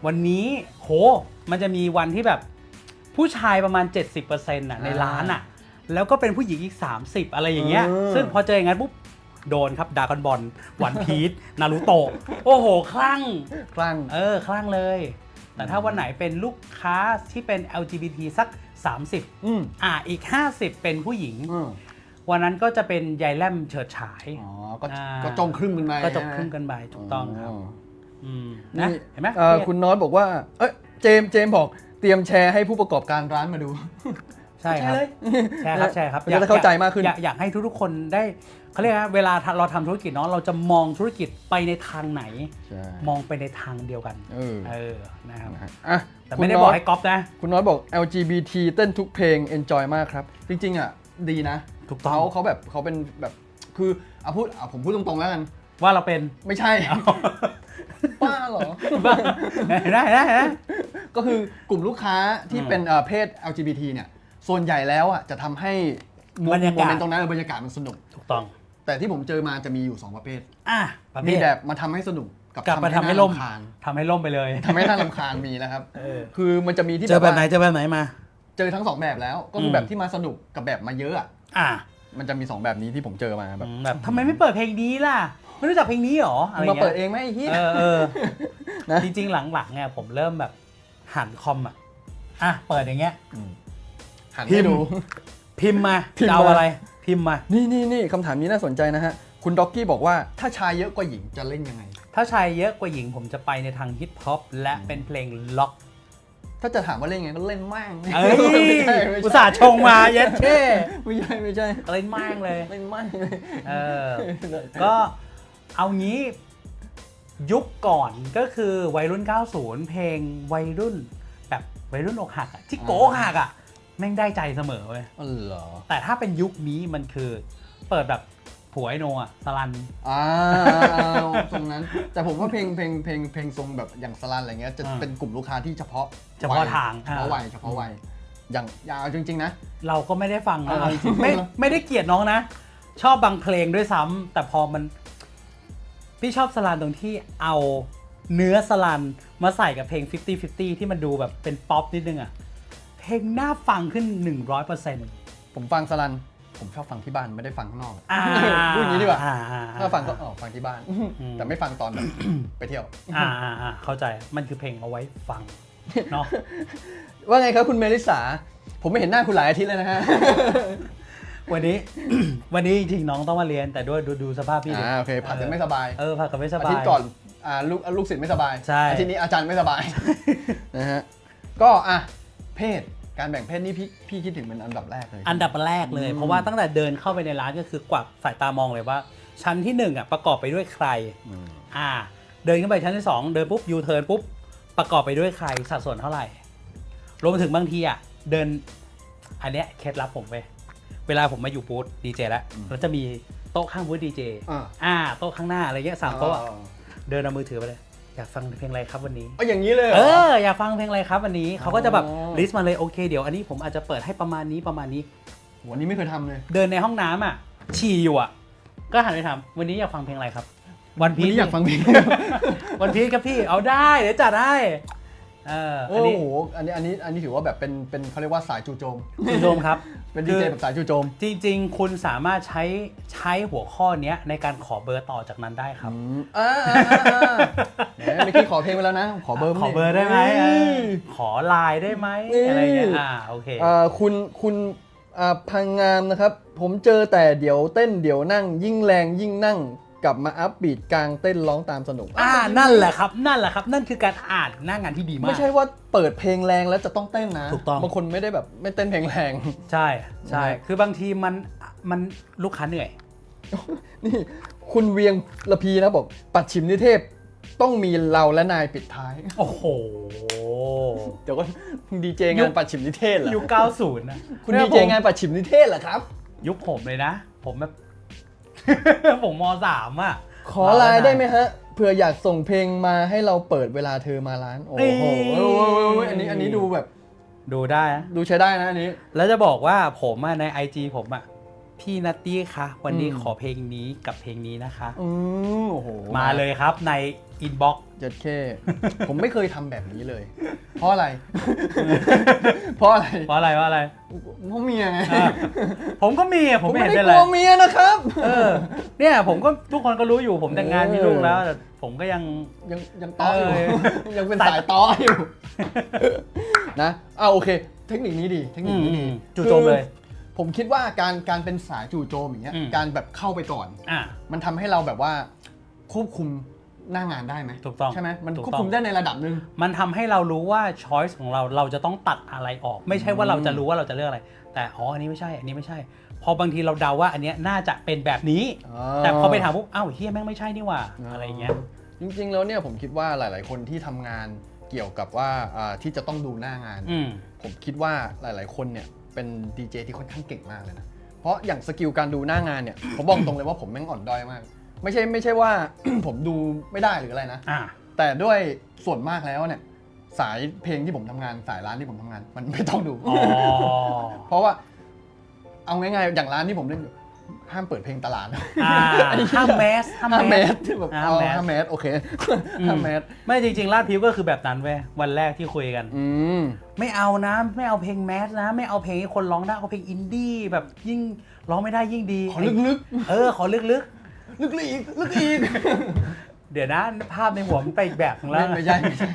[SPEAKER 2] วันนี้โหมันจะมีวันที่แบบผู้ชายประมาณ 70%น่ะในร้านอะแล้วก็เป็นผู้หญิงอีก 30 อะไรอย่างเงี้ย ซึ่งพอเจออย่างนั้นปุ๊บโดนครับดากอนบอลวันพีชนารูโตะโอ้โห คลั่ง
[SPEAKER 1] คลั่ง
[SPEAKER 2] เออ คลั่งเลย แต่ถ้าวันไหนเป็นลูกค้าที่เป็น LGBT สัก 30
[SPEAKER 1] อืม
[SPEAKER 2] อ่าอีก 50 เป็นผู้หญิง
[SPEAKER 1] อืม
[SPEAKER 2] วันนั้นก็จะเป็นยายแลมเฉิดฉาย
[SPEAKER 1] อ๋อก็
[SPEAKER 2] อ่า
[SPEAKER 1] ก็จงครึ่งกันไป
[SPEAKER 2] ก็จบ
[SPEAKER 1] ใช่ไหม
[SPEAKER 2] ครึ่งกันไปถูกต้องครับอืม
[SPEAKER 1] นี่
[SPEAKER 2] นะเห็นไหม
[SPEAKER 1] เอ่อคุณโน้ตบอกว่า เอ้ยเจมส์เจมส์บอกเตรียมแชร์ให้ผู้ประกอบการร้านมาดู
[SPEAKER 2] ใช่ครับ
[SPEAKER 1] เลย
[SPEAKER 2] ใช่ครับใช่ครับ
[SPEAKER 1] มันจะได้เข้าใจมากขึ้น
[SPEAKER 2] อยากอยากให้ทุกๆคนได้เขาเรียกว่าเวลาเราทำธุรกิจเนาะเราจะมองธุรกิจไปในทางไหน
[SPEAKER 1] ใช่
[SPEAKER 2] มองไปในทางเดียวกัน
[SPEAKER 1] เออ
[SPEAKER 2] เออนะครับ
[SPEAKER 1] นะฮะอะ
[SPEAKER 2] แต่
[SPEAKER 1] คุ
[SPEAKER 2] ไม่
[SPEAKER 1] ณ
[SPEAKER 2] ได้
[SPEAKER 1] โน้
[SPEAKER 2] บอ
[SPEAKER 1] ต
[SPEAKER 2] กให้ก๊อปนะ
[SPEAKER 1] คุณโน้ตบอก LGBT เต้นทุกเพลง enjoy มากครับ จริงๆอะ ดีนะ
[SPEAKER 2] ถูกต้อง
[SPEAKER 1] เขาเขาแบบเขาเป็นแบบคือเอาพูดเอาผมพูดตรงๆแล้วกัน
[SPEAKER 2] ว่าเราเป็น
[SPEAKER 1] ไม่ใช่ ป้าเหรอ
[SPEAKER 2] บ้าได้ได้ได้
[SPEAKER 1] ก็คือกลุ่มลูกค้าที่
[SPEAKER 2] อืม
[SPEAKER 1] เป็นเอ่อเพศ LGBT เนี่ย ส่วนใหญ่แล้วอะจะทำให้โม
[SPEAKER 2] บรรยากาศ
[SPEAKER 1] โมเมนต์ตรงนั้นบรรยากาศมันสนุก
[SPEAKER 2] ถูกต้อง
[SPEAKER 1] แต่ที่ผมเจอมาจะมีอยู่ 2 ประเภท
[SPEAKER 2] อะประเภ
[SPEAKER 1] มี
[SPEAKER 2] ท
[SPEAKER 1] แบบมาทำให้สนุกกับ
[SPEAKER 2] กลับมาทำให้
[SPEAKER 1] น่
[SPEAKER 2] ล่ม
[SPEAKER 1] รำคาญ
[SPEAKER 2] ทำให้ล่มไปเลย
[SPEAKER 1] ทำให้น่ารำคาญมีนะครับ
[SPEAKER 2] เออ
[SPEAKER 1] คือมันจะมีที่
[SPEAKER 2] เจอแบบ
[SPEAKER 1] ว่า
[SPEAKER 2] ไหนเจอแบบไหนมา
[SPEAKER 1] เจอทั้งสองแบบแล้ว ก็คืออ
[SPEAKER 2] ม
[SPEAKER 1] แบบที่มาสนุกกับแบบมาเยอะอะ
[SPEAKER 2] อะ
[SPEAKER 1] มันจะมีสองแบบนี้ที่ผมเจอมาแบบ
[SPEAKER 2] แบบทำไมไม่เปิดเพลงนี้ล่ะ ไม่รู้จักเพลงนี้หรออะไร
[SPEAKER 1] มา
[SPEAKER 2] เงี้
[SPEAKER 1] เปิด
[SPEAKER 2] ย
[SPEAKER 1] เองไหมไอ้เหี้ย
[SPEAKER 2] เออเออ
[SPEAKER 1] นะ
[SPEAKER 2] จริงๆหลังๆเนี่ยผมเริ่มแบบหันคอมอะอะเปิดอย่างเงี้ย
[SPEAKER 1] หัน
[SPEAKER 2] พิ
[SPEAKER 1] ให้
[SPEAKER 2] มพ์
[SPEAKER 1] ดู
[SPEAKER 2] พิมพ์มา
[SPEAKER 1] พิมพ์
[SPEAKER 2] จะเอา
[SPEAKER 1] มา
[SPEAKER 2] อะไร พิมพ์มา
[SPEAKER 1] นี่นี่นี่คำถามนี้น่าสนใจนะฮะ คุณด็อกกี้บอกว่าถ้าชายเยอะกว่าหญิงจะเล่นยังไง
[SPEAKER 2] ถ้าชายเยอะกว่าหญิงผมจะไปในทางฮิปฮอปและเป็นเพลงล็อก
[SPEAKER 1] ถ้าจะถามว่าเล่นยังไงก็เล่นแม่ง
[SPEAKER 2] เอ้ย
[SPEAKER 1] ไม่ใช่ไม่
[SPEAKER 2] อุต
[SPEAKER 1] ใช่
[SPEAKER 2] ส่าห์ชงมาเย็ดเช่
[SPEAKER 1] ไม่ใช่ไม่ใช่
[SPEAKER 2] เล่นมากเลย
[SPEAKER 1] เล่นแม่งเลย
[SPEAKER 2] เออ ก็เอางี้ยุคก่อนก็คือวัยรุ่น 90 เพลงวัยรุ่น แบบวัยรุ่นอกหักอะที่โกอกหักอะแม่งได้ใจเสมอเว้ย
[SPEAKER 1] อ๋อเหรอ
[SPEAKER 2] แต่ถ้าเป็นยุคนี้มันคือเปิดแบบ ผัวไอโนอะสลัน
[SPEAKER 1] อ่าตรงนั้น แต่ผมว่าเพลงเพลงเพลงเพลงทรงแบบอย่างสลันอะไรเงี้ยจะ
[SPEAKER 2] อ่า
[SPEAKER 1] เป็นกลุ่มลูกค้าที่เฉพาะ
[SPEAKER 2] เฉพาะ
[SPEAKER 1] วัย
[SPEAKER 2] ทาง
[SPEAKER 1] เฉพาะ
[SPEAKER 2] อ่า
[SPEAKER 1] วัยเฉพาะวัยอย่างยาวจริงๆนะ
[SPEAKER 2] เราก็ไม่ได้ฟังนะ
[SPEAKER 1] เออ
[SPEAKER 2] เอาจริงๆไม่ไม่ได้เกลียดน้องนะ ชอบบางเพลงด้วยซ้ำแต่พอมัน พี่ชอบสลันตรงที่เอาเนื้อสลันมาใส่กับเพลง 50 50 ที่มันดูแบบเป็นป๊อปนิดนึงอะเพลงน่าฟังขึ้น 100%
[SPEAKER 1] ผมฟังสลัน ผมชอบฟังที่บ้านไม่ได้ฟังข้างนอก
[SPEAKER 2] อ่า
[SPEAKER 1] พูดอย่างนี้ดีกว่า
[SPEAKER 2] อ่อ่
[SPEAKER 1] ถ้าฟังก็อ๋อฟังที่บ้าน
[SPEAKER 2] ม
[SPEAKER 1] แต่ไม่ฟังตอนแบบ ไปเที่ยว
[SPEAKER 2] อ่าอ่าอ่าเข้าใจมันคือเพลงเอาไว้ฟังเนาะ
[SPEAKER 1] ว่าไงครับคุณเมลิสาผมไม่เห็นหน้าคุณหลายอาทิตย์เลยนะฮะ
[SPEAKER 2] วันนี้ วันนี้จริงๆน้องต้องมาเรียน แต่ด้วยดูดูสภาพพี่ดิ
[SPEAKER 1] อ่าโอเคผัดกันไม่สบาย
[SPEAKER 2] เออผัดกันไม่ส
[SPEAKER 1] อา
[SPEAKER 2] บาย
[SPEAKER 1] ทิตย์ก่อนอ่าลูกลูกศิษย์ไม่สบาย
[SPEAKER 2] ใช่
[SPEAKER 1] อาทิตย์นี้อาจารย์ไม่สบาย นะฮะก็อะเพศ การแบ่งเพศนี่พี่พี่คิดถึงเป็นอันดับแรกเลย
[SPEAKER 2] อันดับแรกเลย
[SPEAKER 1] อืม
[SPEAKER 2] เพราะว่าตั้งแต่เดินเข้าไปในร้านก็คือกวักสายตามองเลยว่า ชั้นที่หนึ่งอะประกอบไปด้วยใคร
[SPEAKER 1] อืม
[SPEAKER 2] อ่า เดินขึ้นไปชั้นที่สองเดินปุ๊บยูเทิร์นปุ๊บประกอบไปด้วยใครสัดส่วนเท่าไหร่รวมถึงบางทีอะเดิน อันเนี้ยเคล็ดลับผมไปเวลาผมมาอยู่บูธดีเจแล้วเราจะมีโต๊ะข้างบูธดีเจ
[SPEAKER 1] อ่า
[SPEAKER 2] อ่าโต๊ะข้างหน้าอะไรเงี้ยสามโต๊ะอะเดินเอามือถือไปเลย อยากฟังเพลงอะไรครับวันนี้
[SPEAKER 1] เอาอย่างนี้เลยหร
[SPEAKER 2] เออ อยากฟังเพลงอะไรครับวันนี้เขาก็จะแบบ
[SPEAKER 1] อ๋อ
[SPEAKER 2] ลิสต์มาเลยโอเคเดี๋ยวอันนี้ผมอาจจะเปิดให้ประมาณนี้ประมาณนี้
[SPEAKER 1] โหอันนี้ไม่เคยทำเลย
[SPEAKER 2] เดินในห้องน้ำอะฉี่อยู่อะ ก็หันไปถามวันนี้อยากฟังเพลงอะไรครับ วัน
[SPEAKER 1] วัน
[SPEAKER 2] พี
[SPEAKER 1] นี้อยากฟังเพลง
[SPEAKER 2] วันพีชครับพี่เอาได้เดี๋ยวจัดให้ เออ
[SPEAKER 1] โอ้
[SPEAKER 2] อันนี้
[SPEAKER 1] โหอันนี้อันนี้อันนี้ถือว่าแบบเป็นเป็นเขาเรียกว่าสายจู่โจม
[SPEAKER 2] คุณโดมครับ
[SPEAKER 1] เป็นดีเจแบบสายจู่โจม
[SPEAKER 2] จริงๆ คุณสามารถใช้ใช้หัวข้อเนี้ยในการขอเบอร์ต่อจากนั้นได้ครับ
[SPEAKER 1] อืมอ่าอ่าอ่าอ่าแหมเมื่อกี้ขอเพลงไปแล้วนะ ขอเบอร์
[SPEAKER 2] ขอเบอร์ได้ไหมเออ
[SPEAKER 1] นี่
[SPEAKER 2] ขอไลน์ได้ไหม
[SPEAKER 1] นี่
[SPEAKER 2] อะไรเงี้ยอ่าโอเค
[SPEAKER 1] อ่าคุณคุณอ่าพังงามนะครับ ผมเจอแต่เดี๋ยวเต้นเดี๋ยวนั่ง ยิ่งแรงยิ่งนั่ง กลับมาอัพบีดกลางเต้นร้องตามสนุก
[SPEAKER 2] อ่านั่นแหละครับ นั่นแหละครับ นั่นคือการอ่านหน้างานที่ดีมาก
[SPEAKER 1] ไม่ใช่ว่าเปิดเพลงแรงแล้วจะต้องเต้นนะ
[SPEAKER 2] ถูกต้อง
[SPEAKER 1] บางคนไม่ได้แบบไม่เต้นเพลงแรง
[SPEAKER 2] ใช่ใช่
[SPEAKER 1] นะฮะ
[SPEAKER 2] คือบางทีมันมันลูกค้าเหนื่อย
[SPEAKER 1] นี่คุณเวียงละพีนะบอกปัดฉิมนิเทพต้องมีเราและนายปิดท้าย
[SPEAKER 2] โอ้โห
[SPEAKER 1] เดี๋ยวก็ดีเจ
[SPEAKER 2] ยุ
[SPEAKER 1] งาน
[SPEAKER 2] ค
[SPEAKER 1] ปัดฉิมนิเทศเหรอ
[SPEAKER 2] ยุค90นะ
[SPEAKER 1] คุณ
[SPEAKER 2] เนี่
[SPEAKER 1] ดี
[SPEAKER 2] ย
[SPEAKER 1] เจ
[SPEAKER 2] ผม
[SPEAKER 1] งานปัดฉิมนิเทศเหรอครับ
[SPEAKER 2] ยุคผมเลยนะ ผมแบบ ผมมสามอะ
[SPEAKER 1] ขอไลน์ได้ไหมฮะเผื่ออยากส่งเพลงมาให้เราเปิดเวลาเธอมาร้าน โอ้โห
[SPEAKER 2] นี่
[SPEAKER 1] อันนี้อันนี้ดูแบบ
[SPEAKER 2] ดูได้นะ
[SPEAKER 1] ดูใช้ได้นะอันนี้
[SPEAKER 2] แล้วจะบอกว่าผมอะใน IG ผมอะ พี่นัตตี้คะวันนี้
[SPEAKER 1] อืม
[SPEAKER 2] ขอเพลงนี้กับเพลงนี้นะคะ
[SPEAKER 1] อืมโอ้โห
[SPEAKER 2] มาเลยครับในอินบ็อก
[SPEAKER 1] เจ็ดเคผมไม่เคยทำแบบนี้เลย เพราะอะไร เพราะอะไร
[SPEAKER 2] เพราะอะไรว่าอะไร
[SPEAKER 1] เพราะเมียไง
[SPEAKER 2] อะผมก็มีอะผม
[SPEAKER 1] ผม
[SPEAKER 2] ไม่
[SPEAKER 1] ไม่
[SPEAKER 2] เห็น
[SPEAKER 1] ได้
[SPEAKER 2] เป็น
[SPEAKER 1] ก
[SPEAKER 2] ไร
[SPEAKER 1] ลัวเมียนะครับ
[SPEAKER 2] เออเนี่ยผมก็ทุกคนก็รู้อยู่ผมแต่งงาน
[SPEAKER 1] เออ
[SPEAKER 2] มีลูกแล้วแต่ผมก็ยัง
[SPEAKER 1] ยังยังต้ออยู่
[SPEAKER 2] เออ
[SPEAKER 1] ยังเป็นสายต้ออยู่ นะอ่าโอเค เทคนิคนี้ดี เทคนิคนี้ดี
[SPEAKER 2] อืมจู่โจมเลย
[SPEAKER 1] คือ ผมคิดว่าการการเป็นสายจู่โจมอย่างเงี้ย
[SPEAKER 2] อืม
[SPEAKER 1] การแบบเข้าไปก่อน
[SPEAKER 2] อะ
[SPEAKER 1] มันทำให้เราแบบว่าควบคุมหน้างานได้ไหม
[SPEAKER 2] ถูกต้อง
[SPEAKER 1] ใช่ไหมมัน
[SPEAKER 2] ถูก
[SPEAKER 1] ควบ
[SPEAKER 2] ต้อง
[SPEAKER 1] คุมได้ในระดับหนึ่ง
[SPEAKER 2] มันทำให้เรารู้ว่าช้อยส์ของเราเราจะต้องตัดอะไรออก ไม่ใช่ว่าเราจะรู้ว่าเราจะเลือกอะไร แต่อ๋ออันนี้ไม่ใช่ อันนี้ไม่ใช่ พอบางทีเราเดาว่าอันเนี้ยน่าจะเป็นแบบนี้ แต่พอไปถามปุ๊บอ้าวเฮียแม่งไม่ใช่นี่หว่าอะไรเงี้ย
[SPEAKER 1] จริงๆ แล้วเนี่ยผมคิดว่าหลาย ๆ คนที่ทำงานเกี่ยวกับว่าอ่าที่จะต้องดูหน้างาน
[SPEAKER 2] อืม
[SPEAKER 1] ผมคิดว่าหลาย ๆ คนเนี่ย เป็นดีเจที่ค่อนข้างเก่งมากเลยนะ เพราะอย่างสกิลการดูหน้างานเนี่ย ผมบอกตรงเลยว่าผมแม่งอ่อนด้อยมาก ไม่ใช่ไม่ใช่ว่า ผมดูไม่ได้หรืออะไรนะ
[SPEAKER 2] อะ
[SPEAKER 1] แต่ด้วยส่วนมากแล้วเนี่ย สายเพลงที่ผมทำงานสายร้านที่ผมทำงาน มันไม่ต้องดู
[SPEAKER 2] อ๋อ
[SPEAKER 1] เพราะว่าเอาง่ายๆอย่างร้านที่ผมเล่นอยู่ ห้ามเปิดเพลงตลาด
[SPEAKER 2] อ่าห้ามแมสห้าม
[SPEAKER 1] ห้าม
[SPEAKER 2] แม
[SPEAKER 1] แม
[SPEAKER 2] ส
[SPEAKER 1] สที่แบบ
[SPEAKER 2] ห้าม
[SPEAKER 1] เอา
[SPEAKER 2] แมส
[SPEAKER 1] ห้ามแมสโอเค
[SPEAKER 2] อืม
[SPEAKER 1] ห้ามแมส
[SPEAKER 2] ไม่จริงๆลาดพริ้วก็คือแบบนั้นเว้ยวันแรกที่คุยกัน
[SPEAKER 1] อืม
[SPEAKER 2] ไม่เอานะไม่เอาเพลงแมสนะ ไม่เอาเพลงที่คนร้องได้เอาเพลงอินดี้แบบยิ่งร้องไม่ได้ยิ่งดี
[SPEAKER 1] ขอลึก
[SPEAKER 2] เออขอลึก
[SPEAKER 1] ๆลึกอีกลึกอีก
[SPEAKER 2] ๆเดี๋ยวนะภาพในหัวมันไปอีกแบบนึงแล้
[SPEAKER 1] ไม่
[SPEAKER 2] ว
[SPEAKER 1] ไม่ใช่ไม่ใช่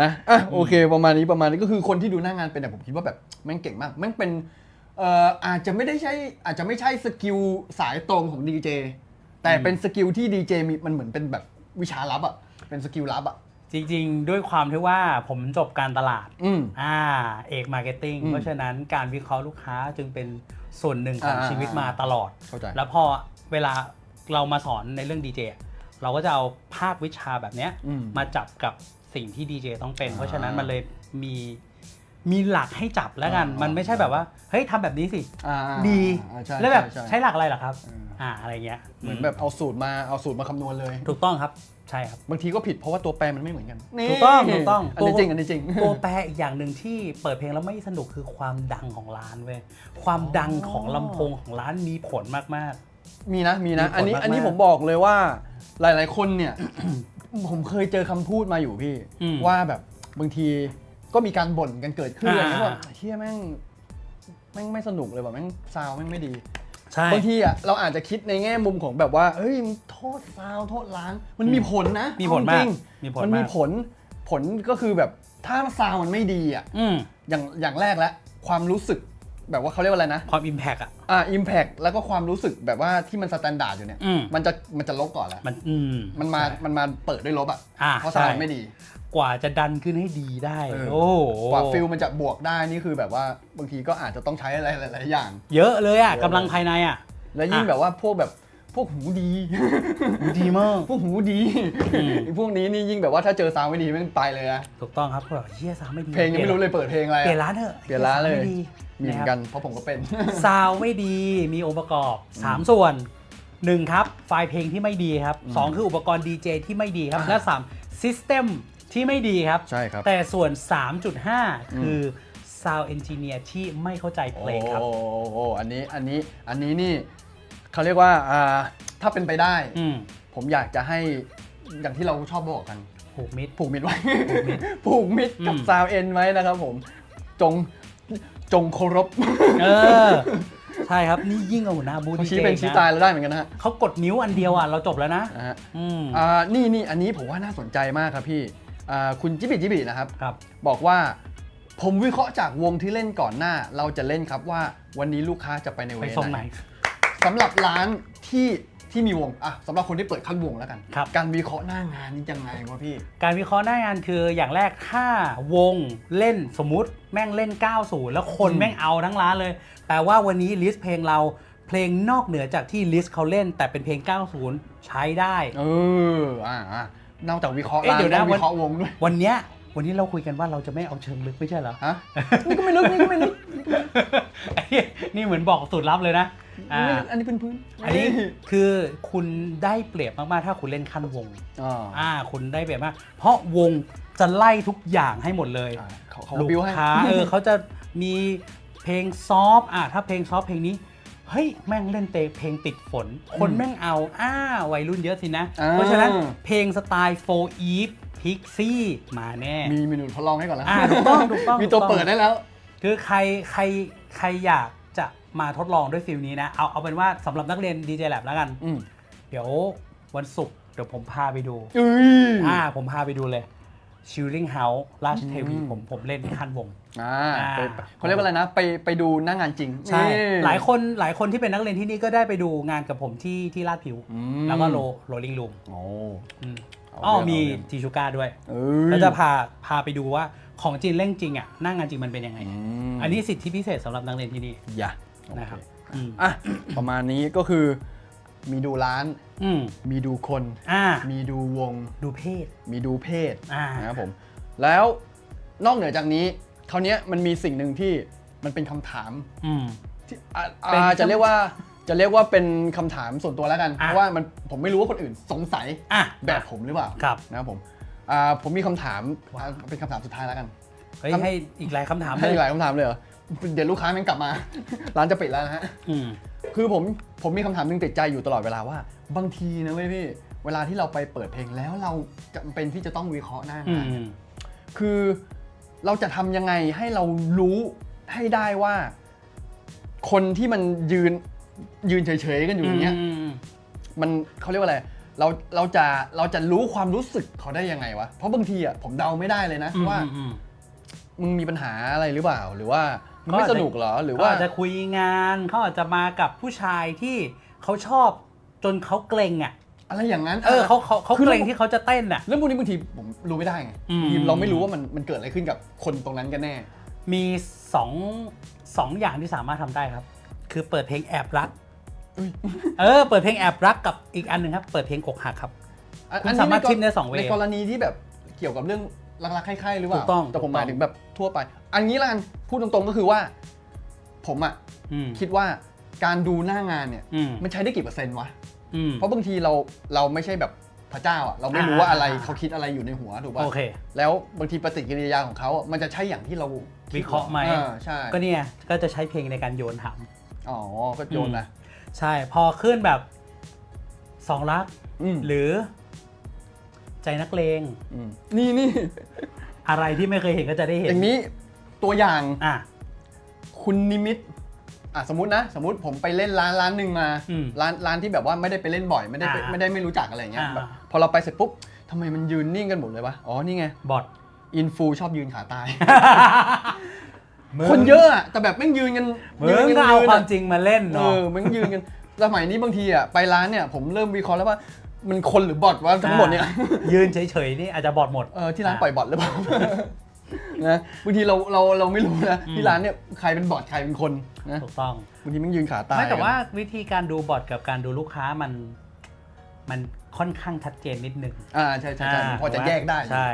[SPEAKER 1] นะอะโอเคประมาณนี้ประมาณนี้ก็คือคนที่ดูหน้างานเป็นแต่ผมคิดว่าแบบแม่งเก่งมากแม่งเป็น เอ่ออาจจะไม่ได้ใช่อาจจะไม่ใช่สกิลสายตรงของดีเจแต่เป็นสกิลที่ดีเจมีมันเหมือนเป็นแบบวิชาลับอะเป็นสกิลลับอะ
[SPEAKER 2] จริงๆ ด้วยความที่ว่าผมจบการตลาด
[SPEAKER 1] อืม
[SPEAKER 2] อ่า เอกมาร์เก็ตติ้ง
[SPEAKER 1] อืม
[SPEAKER 2] เพราะฉะนั้นการวิเคราะห์ลูกค้าจึงเป็นส่วนหนึ่งของ
[SPEAKER 1] อ่า
[SPEAKER 2] ชีวิตมาตลอด
[SPEAKER 1] เข้าใจ
[SPEAKER 2] แล้วพอเวลาเรามาสอนในเรื่องดีเจเราก็จะเอาภาควิชาแบบเนี้ย
[SPEAKER 1] อืม
[SPEAKER 2] มาจับกับสิ่งที่ดีเจต้องเป็น
[SPEAKER 1] อ่า
[SPEAKER 2] เพราะฉะนั้นมันเลยมี มีหลักให้จับแล้วกัน
[SPEAKER 1] อ่ามั
[SPEAKER 2] มันไม่ใช่แบบว่า เฮ้ยทำแบบนี้สิ
[SPEAKER 1] อ่า
[SPEAKER 2] ดี
[SPEAKER 1] อ่าใช่
[SPEAKER 2] แล้วแบบ
[SPEAKER 1] ใช่
[SPEAKER 2] ใช้หลักอะไรเหรอครับ
[SPEAKER 1] อืม
[SPEAKER 2] อ่าอะไรเงี้ย
[SPEAKER 1] เหมือนแบบเอาสูตรมาเอาสูตรมาคำนวณเลย
[SPEAKER 2] ถูกต้องครับ ใช่ครับ
[SPEAKER 1] บางทีก็ผิดเพราะว่าตัวแปรมันไม่เหมือนกัน
[SPEAKER 2] ถูกต้องถูกต้อง
[SPEAKER 1] อันนี้จริงอันนี้จริง
[SPEAKER 2] ตัวแปรอีกอย่างหนึ่งที่เปิดเพลงแล้วไม่สนุกคือความดังของร้านเว้ย ความดังของลำโพงของร้านมีผลมาก
[SPEAKER 1] มีนะมีนะ
[SPEAKER 2] มีผล
[SPEAKER 1] อันนี้
[SPEAKER 2] มากๆ
[SPEAKER 1] อันนี้ผมบอกเลยว่าหลาย ๆ คนเนี่ย ผมเคยเจอคำพูดมาอยู่พี่
[SPEAKER 2] อืม
[SPEAKER 1] ว่าแบบบางที ก็มีการบ่นกันเกิดขึ้นอะไรเงี้ย
[SPEAKER 2] อ่า
[SPEAKER 1] ว่าเฮียแม่งแม่งไม่สนุกเลยแบบแม่งซาวแม่งไม่ดี
[SPEAKER 2] ๆใช่
[SPEAKER 1] บางทีอะเราอาจจะคิดในแง่มุมของแบบว่าเฮ้ยมึงโทษซาวโทษร้านมันมีผลนะ
[SPEAKER 2] มีผลมาก
[SPEAKER 1] จริง
[SPEAKER 2] มีผล
[SPEAKER 1] มันมี
[SPEAKER 2] มาก
[SPEAKER 1] ผลผลก็คือแบบถ้าซาวมันไม่ดีอะ
[SPEAKER 2] อืม
[SPEAKER 1] อย่างอย่างแรกแล้วความรู้สึกแบบว่าเขาเรียกว่าอะไรนะ
[SPEAKER 2] ความอิมแพกอะ
[SPEAKER 1] อ่าอิมแพกแล้วก็ความรู้สึกแบบว่าที่มันสแตนดาร์ดอยู่เนี่ย
[SPEAKER 2] อืม
[SPEAKER 1] มันจะมันจะลบก่อนแล้ว
[SPEAKER 2] มันอืม
[SPEAKER 1] มันมา
[SPEAKER 2] ใช่
[SPEAKER 1] มันมาเปิดด้วยลบอะ
[SPEAKER 2] อ่า
[SPEAKER 1] เพราะ
[SPEAKER 2] ใช่
[SPEAKER 1] ซาวด์ไม่ดี
[SPEAKER 2] กว่าจะดันขึ้นให้ดีได้
[SPEAKER 1] เออ
[SPEAKER 2] โอ้โห
[SPEAKER 1] กว่าฟิลมันจะบวกได้นี่คือแบบว่าบางทีก็อาจจะต้องใช้อะไรหลายๆอย่าง
[SPEAKER 2] เยอะเลยอะ
[SPEAKER 1] เยอะ
[SPEAKER 2] กำลังภายในอะ
[SPEAKER 1] และยิ่ง
[SPEAKER 2] อะ
[SPEAKER 1] แบบว่าพวกแบบพวกหูดี
[SPEAKER 2] ดีมาก
[SPEAKER 1] พวกหูดี
[SPEAKER 2] อืม
[SPEAKER 1] ไอ้พวกนี้นี่ยิ่งแบบว่าถ้าเจอซาวด์ไม่ดีแม่งไปเลยนะ
[SPEAKER 2] ถูกต้องครับแบบเฮียซาวไม่ดี
[SPEAKER 1] เพลงยังไม่รู้เลยเปิดเพลงอะไรอะ
[SPEAKER 2] เปลี่ยนร้านเถอะ
[SPEAKER 1] เปลี่ยนร้านเลย
[SPEAKER 2] หี้
[SPEAKER 1] มีเหมื
[SPEAKER 2] ซาว
[SPEAKER 1] อนกันเพราะผมก็เป็น
[SPEAKER 2] ซาวไม่ดีมีองค์ประกอบ 3 ส่วน 1 ครับ ไฟล์เพลงที่ไม่ดีครับ
[SPEAKER 1] อืม
[SPEAKER 2] 2คืออุปกรณ์ดีเจที่ไม่ดีครับ
[SPEAKER 1] อ่า
[SPEAKER 2] และ3 System ที่ไม่ดีครับ
[SPEAKER 1] ใช่ครับ
[SPEAKER 2] แต่ส่วน 3.5 คือ Sound Engineer ที่ไม่เข้าใจเพลงครับ
[SPEAKER 1] โอ้โหอันนี้อันนี้อันนี้นี่เขาเรียกว่าอ่าถ้าเป็นไปได้
[SPEAKER 2] อืม
[SPEAKER 1] ผมอยากจะให้อย่างที่เราชอบบอกกัน
[SPEAKER 2] ผูกมิด
[SPEAKER 1] ผูกมิดไว้
[SPEAKER 2] ผูกมิด
[SPEAKER 1] ผูกมิดกับ
[SPEAKER 2] อืม
[SPEAKER 1] ซาวเอ็นไว้นะครับผม จงจงเคารพ
[SPEAKER 2] เออ ใช่ครับนี่ยิ่งกว่าหัวหน้าบูธ
[SPEAKER 1] เขา
[SPEAKER 2] ดี
[SPEAKER 1] ชี้
[SPEAKER 2] เจ
[SPEAKER 1] เป็นชี้ตายเราได้เหมือนกันนะฮะ
[SPEAKER 2] เขากดนิ้วอันเดียวอะเราจบแล้วนะ
[SPEAKER 1] นะฮะ
[SPEAKER 2] อืม
[SPEAKER 1] อ่านี่นี่อันนี้ผมว่าน่าสนใจมากครับพี่ อ่าคุณจิบิจิบินะครับ
[SPEAKER 2] ครับ
[SPEAKER 1] บอกว่า ผมวิเคราะห์จากวงที่เล่นก่อนหน้า เราจะเล่นครับว่าวันนี้ลูกค้าจะไปในเว
[SPEAKER 2] ไปทรง
[SPEAKER 1] ไห
[SPEAKER 2] ไห
[SPEAKER 1] น
[SPEAKER 2] น
[SPEAKER 1] สำหรับร้านที่ที่มีวงอะสำหรับคนที่เปิดขั้นวงแล้วกัน
[SPEAKER 2] ครับ
[SPEAKER 1] การวิเคราะห์หน้างานนี่ยังไงวะพี่
[SPEAKER 2] การวิเคราะห์หน้างานคืออย่างแรกถ้าวงเล่นสมมุติแม่งเล่น 90 แล้วคน
[SPEAKER 1] อืม
[SPEAKER 2] แม่งเอาทั้งร้านเลย แปลว่าวันนี้ลิสต์เพลงเราเพลงนอกเหนือจากที่ลิสต์เขาเล่น แต่เป็นเพลง 90 ใช้ได้
[SPEAKER 1] เอออ่าอ่า นอกจากวิเคราะห์
[SPEAKER 2] เอ๊ะ
[SPEAKER 1] ร้าน
[SPEAKER 2] เดี๋ยวนะ
[SPEAKER 1] ต้องวิเคราะห์วงด้วย
[SPEAKER 2] วันเนี้ยวันนี้เราคุยกันว่าเราจะไม่เอาเชิงลึกไม่ใช่เหรอ
[SPEAKER 1] ฮะ นี่ก็ไม่ลึกนี่ก็ไม่ลึก
[SPEAKER 2] ไอ้เหี้ยนี่เหมือนบอกสูตรลับเลยนะอ่า
[SPEAKER 1] ไม่ลึกอันนี้เป็นพื้น
[SPEAKER 2] อันนี้คือคุณได้เปรียบมากๆ ถ้าคุณเล่นขั้นวง
[SPEAKER 1] อ่า
[SPEAKER 2] อ่า คุณได้เปรียบมาก เพราะวงจะไล่ทุกอย่างให้หมดเลย
[SPEAKER 1] อ่าเขาเขา
[SPEAKER 2] ลูก
[SPEAKER 1] บิวให้
[SPEAKER 2] ค้าเออเขาจะมีเพลงซอฟต์อะถ้าเพลงซอฟต์เพลงนี้ เฮ้ยแม่งเล่นเตะเพลงติดฝน คนแม่งเอาอ้าวัยรุ่นเยอะสินะ
[SPEAKER 1] อ่า
[SPEAKER 2] เพราะฉะนั้นเพลงสไตล์โฟอีฟพิกซี่มาแน่
[SPEAKER 1] มีเมนูทดลองให้ก่อนแล้ว
[SPEAKER 2] อ่าถูกต้องถูกต้อง
[SPEAKER 1] มีตัว
[SPEAKER 2] ถูกต้อง
[SPEAKER 1] เปิดได้แล้ว
[SPEAKER 2] คือใครใครใครอยากจะมาทดลองด้วยฟิลนี้นะ เอาเอาเป็นว่าสำหรับนักเรียน DJ Lab แล้วกัน
[SPEAKER 1] อืม
[SPEAKER 2] เดี๋ยววันศุกร์เดี๋ยวผมพาไปดู
[SPEAKER 1] อุ้ย
[SPEAKER 2] อ่าผมพาไปดูเลย Shilling House ราชเทวี
[SPEAKER 1] อืม
[SPEAKER 2] ผมผมเล่นขั้นวง
[SPEAKER 1] อ่า
[SPEAKER 2] อ่า
[SPEAKER 1] ไปไปเขาเรียกว่าอะไรนะ ไปไปดูหน้างานจริง
[SPEAKER 2] ใช่
[SPEAKER 1] นี่
[SPEAKER 2] หลายคนหลายคนที่เป็นนักเรียนที่นี่ก็ได้ไปดูงานกับผมที่ที่ลาดผิว
[SPEAKER 1] อืม
[SPEAKER 2] แล้วก็โลโรลิงรูม
[SPEAKER 1] โอ้เอา
[SPEAKER 2] อ๋อ
[SPEAKER 1] เรื่อง
[SPEAKER 2] มี
[SPEAKER 1] เอาเรื่อง
[SPEAKER 2] จีชูก้าด้วย
[SPEAKER 1] เอ้ย
[SPEAKER 2] แล้วจะพาพาไปดูว่าของจริงเล่นจริงอะหน้างานจริงมันเป็นยังไง
[SPEAKER 1] ม
[SPEAKER 2] อันนี้สิทธิพิเศษสำหรับนักเรียนที่นี่
[SPEAKER 1] อย่า
[SPEAKER 2] นะครับ
[SPEAKER 1] โอเอื
[SPEAKER 2] ม
[SPEAKER 1] อะ ประมาณนี้ก็คือ มีดูร้าน
[SPEAKER 2] อืม
[SPEAKER 1] มีดูคน
[SPEAKER 2] อ่า
[SPEAKER 1] มีดูวง
[SPEAKER 2] ดูเพศ
[SPEAKER 1] มีดูเพศ
[SPEAKER 2] อ่า
[SPEAKER 1] นะครับผม แล้วนอกเหนือจากนี้คราวเนี้ยมันมีสิ่งหนึ่งที่มันเป็นคำถาม
[SPEAKER 2] อืม
[SPEAKER 1] ที่อะ
[SPEAKER 2] เป็น
[SPEAKER 1] อ่าจะเรียกว่าจะเรียกว่าเป็นคำถามส่วนตัวแล้วกัน
[SPEAKER 2] อะ
[SPEAKER 1] เพราะว่ามันผมไม่รู้ว่าคนอื่นสงสัย
[SPEAKER 2] อะ
[SPEAKER 1] แบบผมหรือเปล่า
[SPEAKER 2] ครับ
[SPEAKER 1] นะครับผมอ่าผมมีคำถาม
[SPEAKER 2] ว้าว
[SPEAKER 1] อะเป็นคำถามสุดท้ายแล้วกัน
[SPEAKER 2] เฮ้ย ให้อีกหลายคำถามเล
[SPEAKER 1] ให้
[SPEAKER 2] ย
[SPEAKER 1] หลายคำถามเลยเหรอ เดี๋ยวลูกค้าแม่งกลับมา ร้านจะปิดแล้วนะฮะ
[SPEAKER 2] อืม
[SPEAKER 1] คือผมผมมีคำถามหนึงติดใจอยู่ตลอดเวลาว่า บางทีนะเว้ยพี่ เวลาที่เราไปเปิดเพลงแล้วเราจำเป็นที่จะต้องวิเคราะห์หน้า
[SPEAKER 2] อื
[SPEAKER 1] งาน
[SPEAKER 2] ม
[SPEAKER 1] คือเราจะทำยังไงให้เรารู้ให้ได้ว่า คนที่มันยืนยืนเฉยๆกันอยู่อย่างเงี้ย
[SPEAKER 2] ม
[SPEAKER 1] มันเขาเรียกว่าอะไรเราเราจะเราจะรู้ความรู้สึกเขาได้ยังไงวะเพราะบางทีอะผมเดาไม่ได้เลยนะ
[SPEAKER 2] อืม
[SPEAKER 1] ว่า
[SPEAKER 2] อืม
[SPEAKER 1] มึงมีปัญหาอะไรหรือเปล่า หรือว่า มึง
[SPEAKER 2] ก็
[SPEAKER 1] ไม่
[SPEAKER 2] อาจ
[SPEAKER 1] ส
[SPEAKER 2] จะ
[SPEAKER 1] นุกเหรอหรือ
[SPEAKER 2] เขา
[SPEAKER 1] ว่า
[SPEAKER 2] อาจจะคุยงานเขาอาจจะมากับผู้ชายที่เขาชอบจนเขาเกรงอะ
[SPEAKER 1] อะไรอย่างนั้น
[SPEAKER 2] เออเขาเขาเขา
[SPEAKER 1] คือ
[SPEAKER 2] เกรงที่เขาจะเต้นอะ
[SPEAKER 1] เรื่องพวกนี้บางทีผมรู้ไม่ได้ไง
[SPEAKER 2] อืม
[SPEAKER 1] บางทีเราไม่รู้ว่ามันมันเกิดอะไรขึ้นกับคนตรงนั้นกันแน่
[SPEAKER 2] มีสองสองอย่างที่สามารถทำได้ครับ คือเปิดเพลงแอบรัก
[SPEAKER 1] อุ๊ย
[SPEAKER 2] เออ เปิดเพลงแอบรักกับอีกอันหนึ่งครับ เปิดเพลงอกหักครับ
[SPEAKER 1] อัน
[SPEAKER 2] คุณ
[SPEAKER 1] อันนี้
[SPEAKER 2] สามารถ
[SPEAKER 1] ในก
[SPEAKER 2] ทิมได้สองเวย์
[SPEAKER 1] ในกรณีที่แบบเกี่ยวกับเรื่อง รักๆใคร่ๆหรือเปล่า
[SPEAKER 2] ถูกต้อง
[SPEAKER 1] แต่ผม
[SPEAKER 2] ถูกต้อง
[SPEAKER 1] หมายถึงแบบทั่วไป อันนี้ละกันพูดตรงๆก็คือว่า ผมอะ
[SPEAKER 2] อืม
[SPEAKER 1] คิดว่าการดูหน้างานเนี่ย
[SPEAKER 2] อืม
[SPEAKER 1] มันใช้ได้กี่เปอร์เซ็นต์วะ
[SPEAKER 2] อืม
[SPEAKER 1] เพราะบางทีเราเราไม่ใช่แบบพระเจ้าอะเราไม่รู้
[SPEAKER 2] อ่า
[SPEAKER 1] ว่าอะไร
[SPEAKER 2] อ่า
[SPEAKER 1] เขาคิดอะไรอยู่ในหัวถูกป่ะ
[SPEAKER 2] โอเค
[SPEAKER 1] แล้วบางทีปฏิกิริยาของเขาอะมันจะใช่อย่างที่เราด
[SPEAKER 2] วิเคราะห์ไหม
[SPEAKER 1] อ่าใช่
[SPEAKER 2] ก็เนี่ยก็จะใช้เพลงในการโยนถาม
[SPEAKER 1] อ๋อก็โยนนะ
[SPEAKER 2] ใช่พอขึ้นแบบสองรัก
[SPEAKER 1] อืม
[SPEAKER 2] หรือ ใจนักเลง
[SPEAKER 1] อืมนี่นี่
[SPEAKER 2] อะไรที่ไม่เคยเห็นก็จะได้เห็น
[SPEAKER 1] อย่างนี้ตัวอย่าง
[SPEAKER 2] อะ
[SPEAKER 1] คุณนิมิตอะสมมตินะ สมมติผมไปเล่นร้านร้านหนึ่งมา
[SPEAKER 2] อืม
[SPEAKER 1] ร้านร้านที่แบบว่าไม่ได้ไปเล่นบ่อยไม่ได้ไป
[SPEAKER 2] อ่า
[SPEAKER 1] ไม่ได้ไม่รู้จักอะไรอย่างเงี้ย
[SPEAKER 2] อ่า
[SPEAKER 1] แบบพอเราไปเสร็จปุ๊บทำไมมันยืนนิ่งกันหมดเลยวะอ๋อนี่ไง
[SPEAKER 2] บอท
[SPEAKER 1] อินฟูชอบยืนขาตาย คนเยอะอะแต่แบบแม่งยืนกัน
[SPEAKER 2] มึ
[SPEAKER 1] ยื
[SPEAKER 2] ง
[SPEAKER 1] น
[SPEAKER 2] ก็
[SPEAKER 1] กัน
[SPEAKER 2] เอา
[SPEAKER 1] ยืน
[SPEAKER 2] ความ
[SPEAKER 1] อะ
[SPEAKER 2] จริงมาเล่น
[SPEAKER 1] เอ
[SPEAKER 2] เนาะ
[SPEAKER 1] อแม่งยืนกันสมัยนี้บางทีอะไปร้านเนี่ยผมเริ่มวิเคราะห์แล้วว่า มันคนหรือบอทวะทั้งหมดเนี่ย
[SPEAKER 2] ยืนเฉยๆนี่อาจจะบอดหมด
[SPEAKER 1] เออที่ร้านปล่อยบอทหรือเปล่า นะบางทีเราเราเราไม่รู้นะ
[SPEAKER 2] อืม
[SPEAKER 1] ที่ร้านเนี่ยใครเป็นบอทใครเป็นคนนะ
[SPEAKER 2] ถูกต้อง
[SPEAKER 1] บางทีมันยืนขาตาย
[SPEAKER 2] ไม่แต่
[SPEAKER 1] กัน
[SPEAKER 2] ว่าวิธีการดูบอร์ดกับการดูลูกค้ามัน มันค่อนข้างชัดเจนนิดนึง
[SPEAKER 1] อ่าใช่ใช่ใช่มันพอจะแยกได้
[SPEAKER 2] ใช่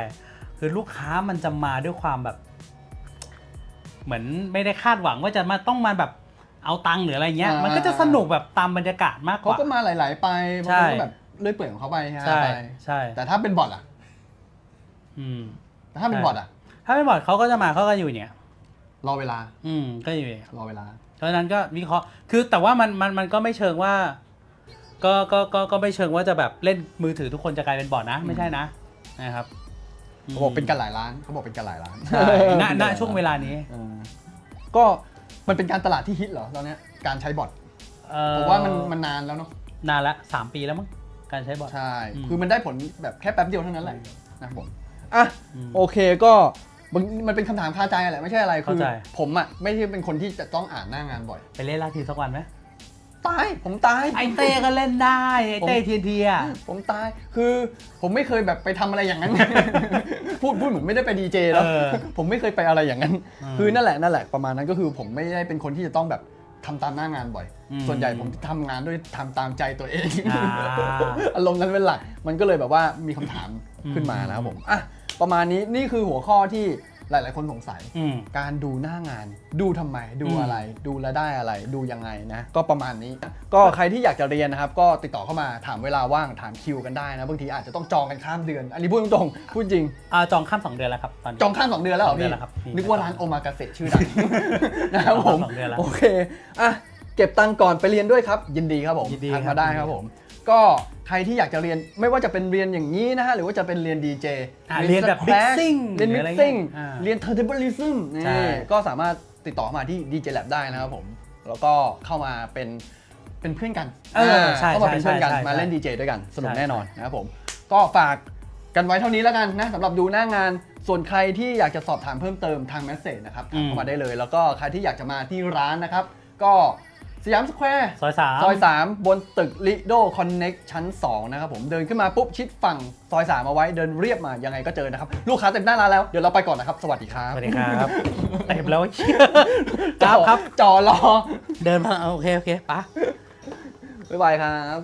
[SPEAKER 2] คือลูกค้ามันจะมาด้วยความแบบ เหมือนไม่ได้คาดหวังว่าจะมาต้องมาแบบเอาตังค์หรืออะไรเงี้ย
[SPEAKER 1] อ่ามั
[SPEAKER 2] มันก็จะสนุกแบบตามบรรยากาศมากก
[SPEAKER 1] เขา
[SPEAKER 2] ว่า
[SPEAKER 1] ก็มาหลาย ๆ ไปบาง
[SPEAKER 2] ใช่
[SPEAKER 1] คนก็แบบ เลื่อยเปื่อยของเขาไปฮะ
[SPEAKER 2] ใช่
[SPEAKER 1] ไป
[SPEAKER 2] ใช่
[SPEAKER 1] แต่ถ้าเป็นบอทอะ
[SPEAKER 2] อืม
[SPEAKER 1] แต่ถ้าเป็น
[SPEAKER 2] ใช่
[SPEAKER 1] บอทอะ
[SPEAKER 2] ถ้าไม่บอร์ดเขาก็จะมาเขาก็อยู่เนี่ย
[SPEAKER 1] รอเวลา
[SPEAKER 2] อืม ก็อยู่เนี่ย
[SPEAKER 1] รอเวลา
[SPEAKER 2] เพราะฉะนั้นก็วิเคราะห์ คือแต่ว่ามันมันมันก็ไม่เชิงว่า ก็ก็ก็ก็ไม่เชิงว่าจะแบบเล่นมือถือทุกคนจะกลายเป็นบอร์ดนะ ไม่ใช่นะนะครับ
[SPEAKER 1] เขาบอกเป็นกันหลายล้านเขาบอกเป็นกันหลายล้าน
[SPEAKER 2] ใช่ณณช่วงเวลานี้
[SPEAKER 1] เออก็มันเป็นการตลาดที่ฮิตเหรอตอนเนี้ยการใช้บอท
[SPEAKER 2] เอ่อ
[SPEAKER 1] ผมว่ามันมันนานแล้วเนาะ
[SPEAKER 2] นานละสามปีแล้วมั้ง การใช้บอร์ด
[SPEAKER 1] ใช่
[SPEAKER 2] อืม
[SPEAKER 1] คือมันได้ผลแบบแค่แป๊บเดียวเท่านั้นแหละนะครับผมอะ
[SPEAKER 2] อืม
[SPEAKER 1] โอเคก็มันมันเป็นคำถามคาใจแหละไม่ใช่อะไรคือ
[SPEAKER 2] เข้าใจ
[SPEAKER 1] ผมอะไม่ใช่เป็นคนที่จะต้องอ่านหน้างานบ่อย
[SPEAKER 2] ไปเล่นลาทีสักวันไหม
[SPEAKER 1] ตายผมตาย
[SPEAKER 2] ไอเต้ก็เล่นได้ไอเต้เทียนเทีย
[SPEAKER 1] ผมตายคือผมไม่เคยแบบไปทำอะไรอย่างนั้น พูดพูดเหมือนไม่ได้ไปดีเจแล้ว
[SPEAKER 2] เออ
[SPEAKER 1] ผมไม่เคยไปอะไรอย่างนั้น
[SPEAKER 2] อืม
[SPEAKER 1] คือนั่นแหละนั่นแหละประมาณนั้นก็คือผมไม่ได้เป็นคนที่จะต้องแบบ ทำตามหน้างานบ่อย
[SPEAKER 2] อืม
[SPEAKER 1] ส่วนใหญ่ผมทำงานด้วยทำตามใจตัวเอง
[SPEAKER 2] อ่า
[SPEAKER 1] อารมณ์นั้นเป็นหลัก มันก็เลยแบบว่ามีคำถามขึ้นมานะครับผมอะประมาณนี้นี่คือหัวข้อที่ หลาย ๆ คนสงสัย
[SPEAKER 2] อืม
[SPEAKER 1] การดูหน้างาน ดูทำไม ดู
[SPEAKER 2] อืม
[SPEAKER 1] อะไร ดูแล้วได้อะไร ดูยังไงนะ ก็ประมาณนี้ ก็ใครที่อยากจะเรียนนะครับ ก็ติดต่อเข้ามาถามเวลาว่างถามคิวกันได้นะ บางทีอาจจะต้องจองกันข้ามเดือน อันนี้พูดตรงๆพูดจริง
[SPEAKER 2] อ่าจองข้ามสองเดือนแล้วครับตอนนี้
[SPEAKER 1] จองข้ามสองเดือนแล้วเหรอ
[SPEAKER 2] สองเดือ
[SPEAKER 1] พี่
[SPEAKER 2] นแล้วครับพี่
[SPEAKER 1] นึกว่าร้านโอมากาเสะชื่อดัง นะครับผม
[SPEAKER 2] สองเดือนแล้ว
[SPEAKER 1] โอเค อะ เก็บตังค์ก่อนไปเรียนด้วยครับ ยินดีครับผม
[SPEAKER 2] ยินดี
[SPEAKER 1] ทัก
[SPEAKER 2] ครั
[SPEAKER 1] มา
[SPEAKER 2] บ
[SPEAKER 1] ได้
[SPEAKER 2] ยินดี
[SPEAKER 1] ครับผม ก็ใครที่อยากจะเรียนไม่ว่าจะเป็นเรียนอย่างนี้นะฮะ หรือว่าจะเป็นเรียนดีเจ
[SPEAKER 2] อะเรียนแบบ mixing
[SPEAKER 1] เรียน
[SPEAKER 2] หรื
[SPEAKER 1] มิ
[SPEAKER 2] อกอะไร
[SPEAKER 1] ซิ่ง
[SPEAKER 2] เงี้ยอ่า
[SPEAKER 1] เรียนเทอร์เทเบิลิซึม
[SPEAKER 2] ใช่
[SPEAKER 1] นี่ก็สามารถติดต่อเข้ามาที่ DJ Lab ได้นะครับผม แล้วก็เข้ามาเป็นเป็นเพื่อนกัน
[SPEAKER 2] เออใช่
[SPEAKER 1] เข้ามาเป็นเพื่อนกัน
[SPEAKER 2] ใช่ใช่
[SPEAKER 1] มาเล่นดีเจด้วยกัน สนุก
[SPEAKER 2] ใช่
[SPEAKER 1] แน่นอนนะครับผม ก็ฝากกันไว้เท่านี้แล้วกันนะสำหรับดูหน้างาน ส่วนใครที่อยากจะสอบถามเพิ่มเติมทางแมสเซจนะครับทักเข้ามาได้เลย แล้วก็ใครที่อยากจะมาที่ร้านนะครับ ก็ สยามสแควร์
[SPEAKER 2] ซอยสาม
[SPEAKER 1] ซอย3บนตึกลิโดคอนเน็กชั้น 2 นะครับผมเดินขึ้นมาปุ๊บชิดฝั่งซอย3เอาไว้เดินเรียบมายังไงก็เจอนะครับ ลูกค้าเต็มหน้าร้านแล้ว เดี๋ยวเราไปก่อนนะครับ สวัสดีครับ
[SPEAKER 2] สวัสดีครับเต็มแล้วเชี่ย
[SPEAKER 1] จ
[SPEAKER 2] ค
[SPEAKER 1] อ
[SPEAKER 2] รับครับ
[SPEAKER 1] จอรอ
[SPEAKER 2] เดินมาเอาโอเคโอเคปะ
[SPEAKER 1] บ๊ายบายครับ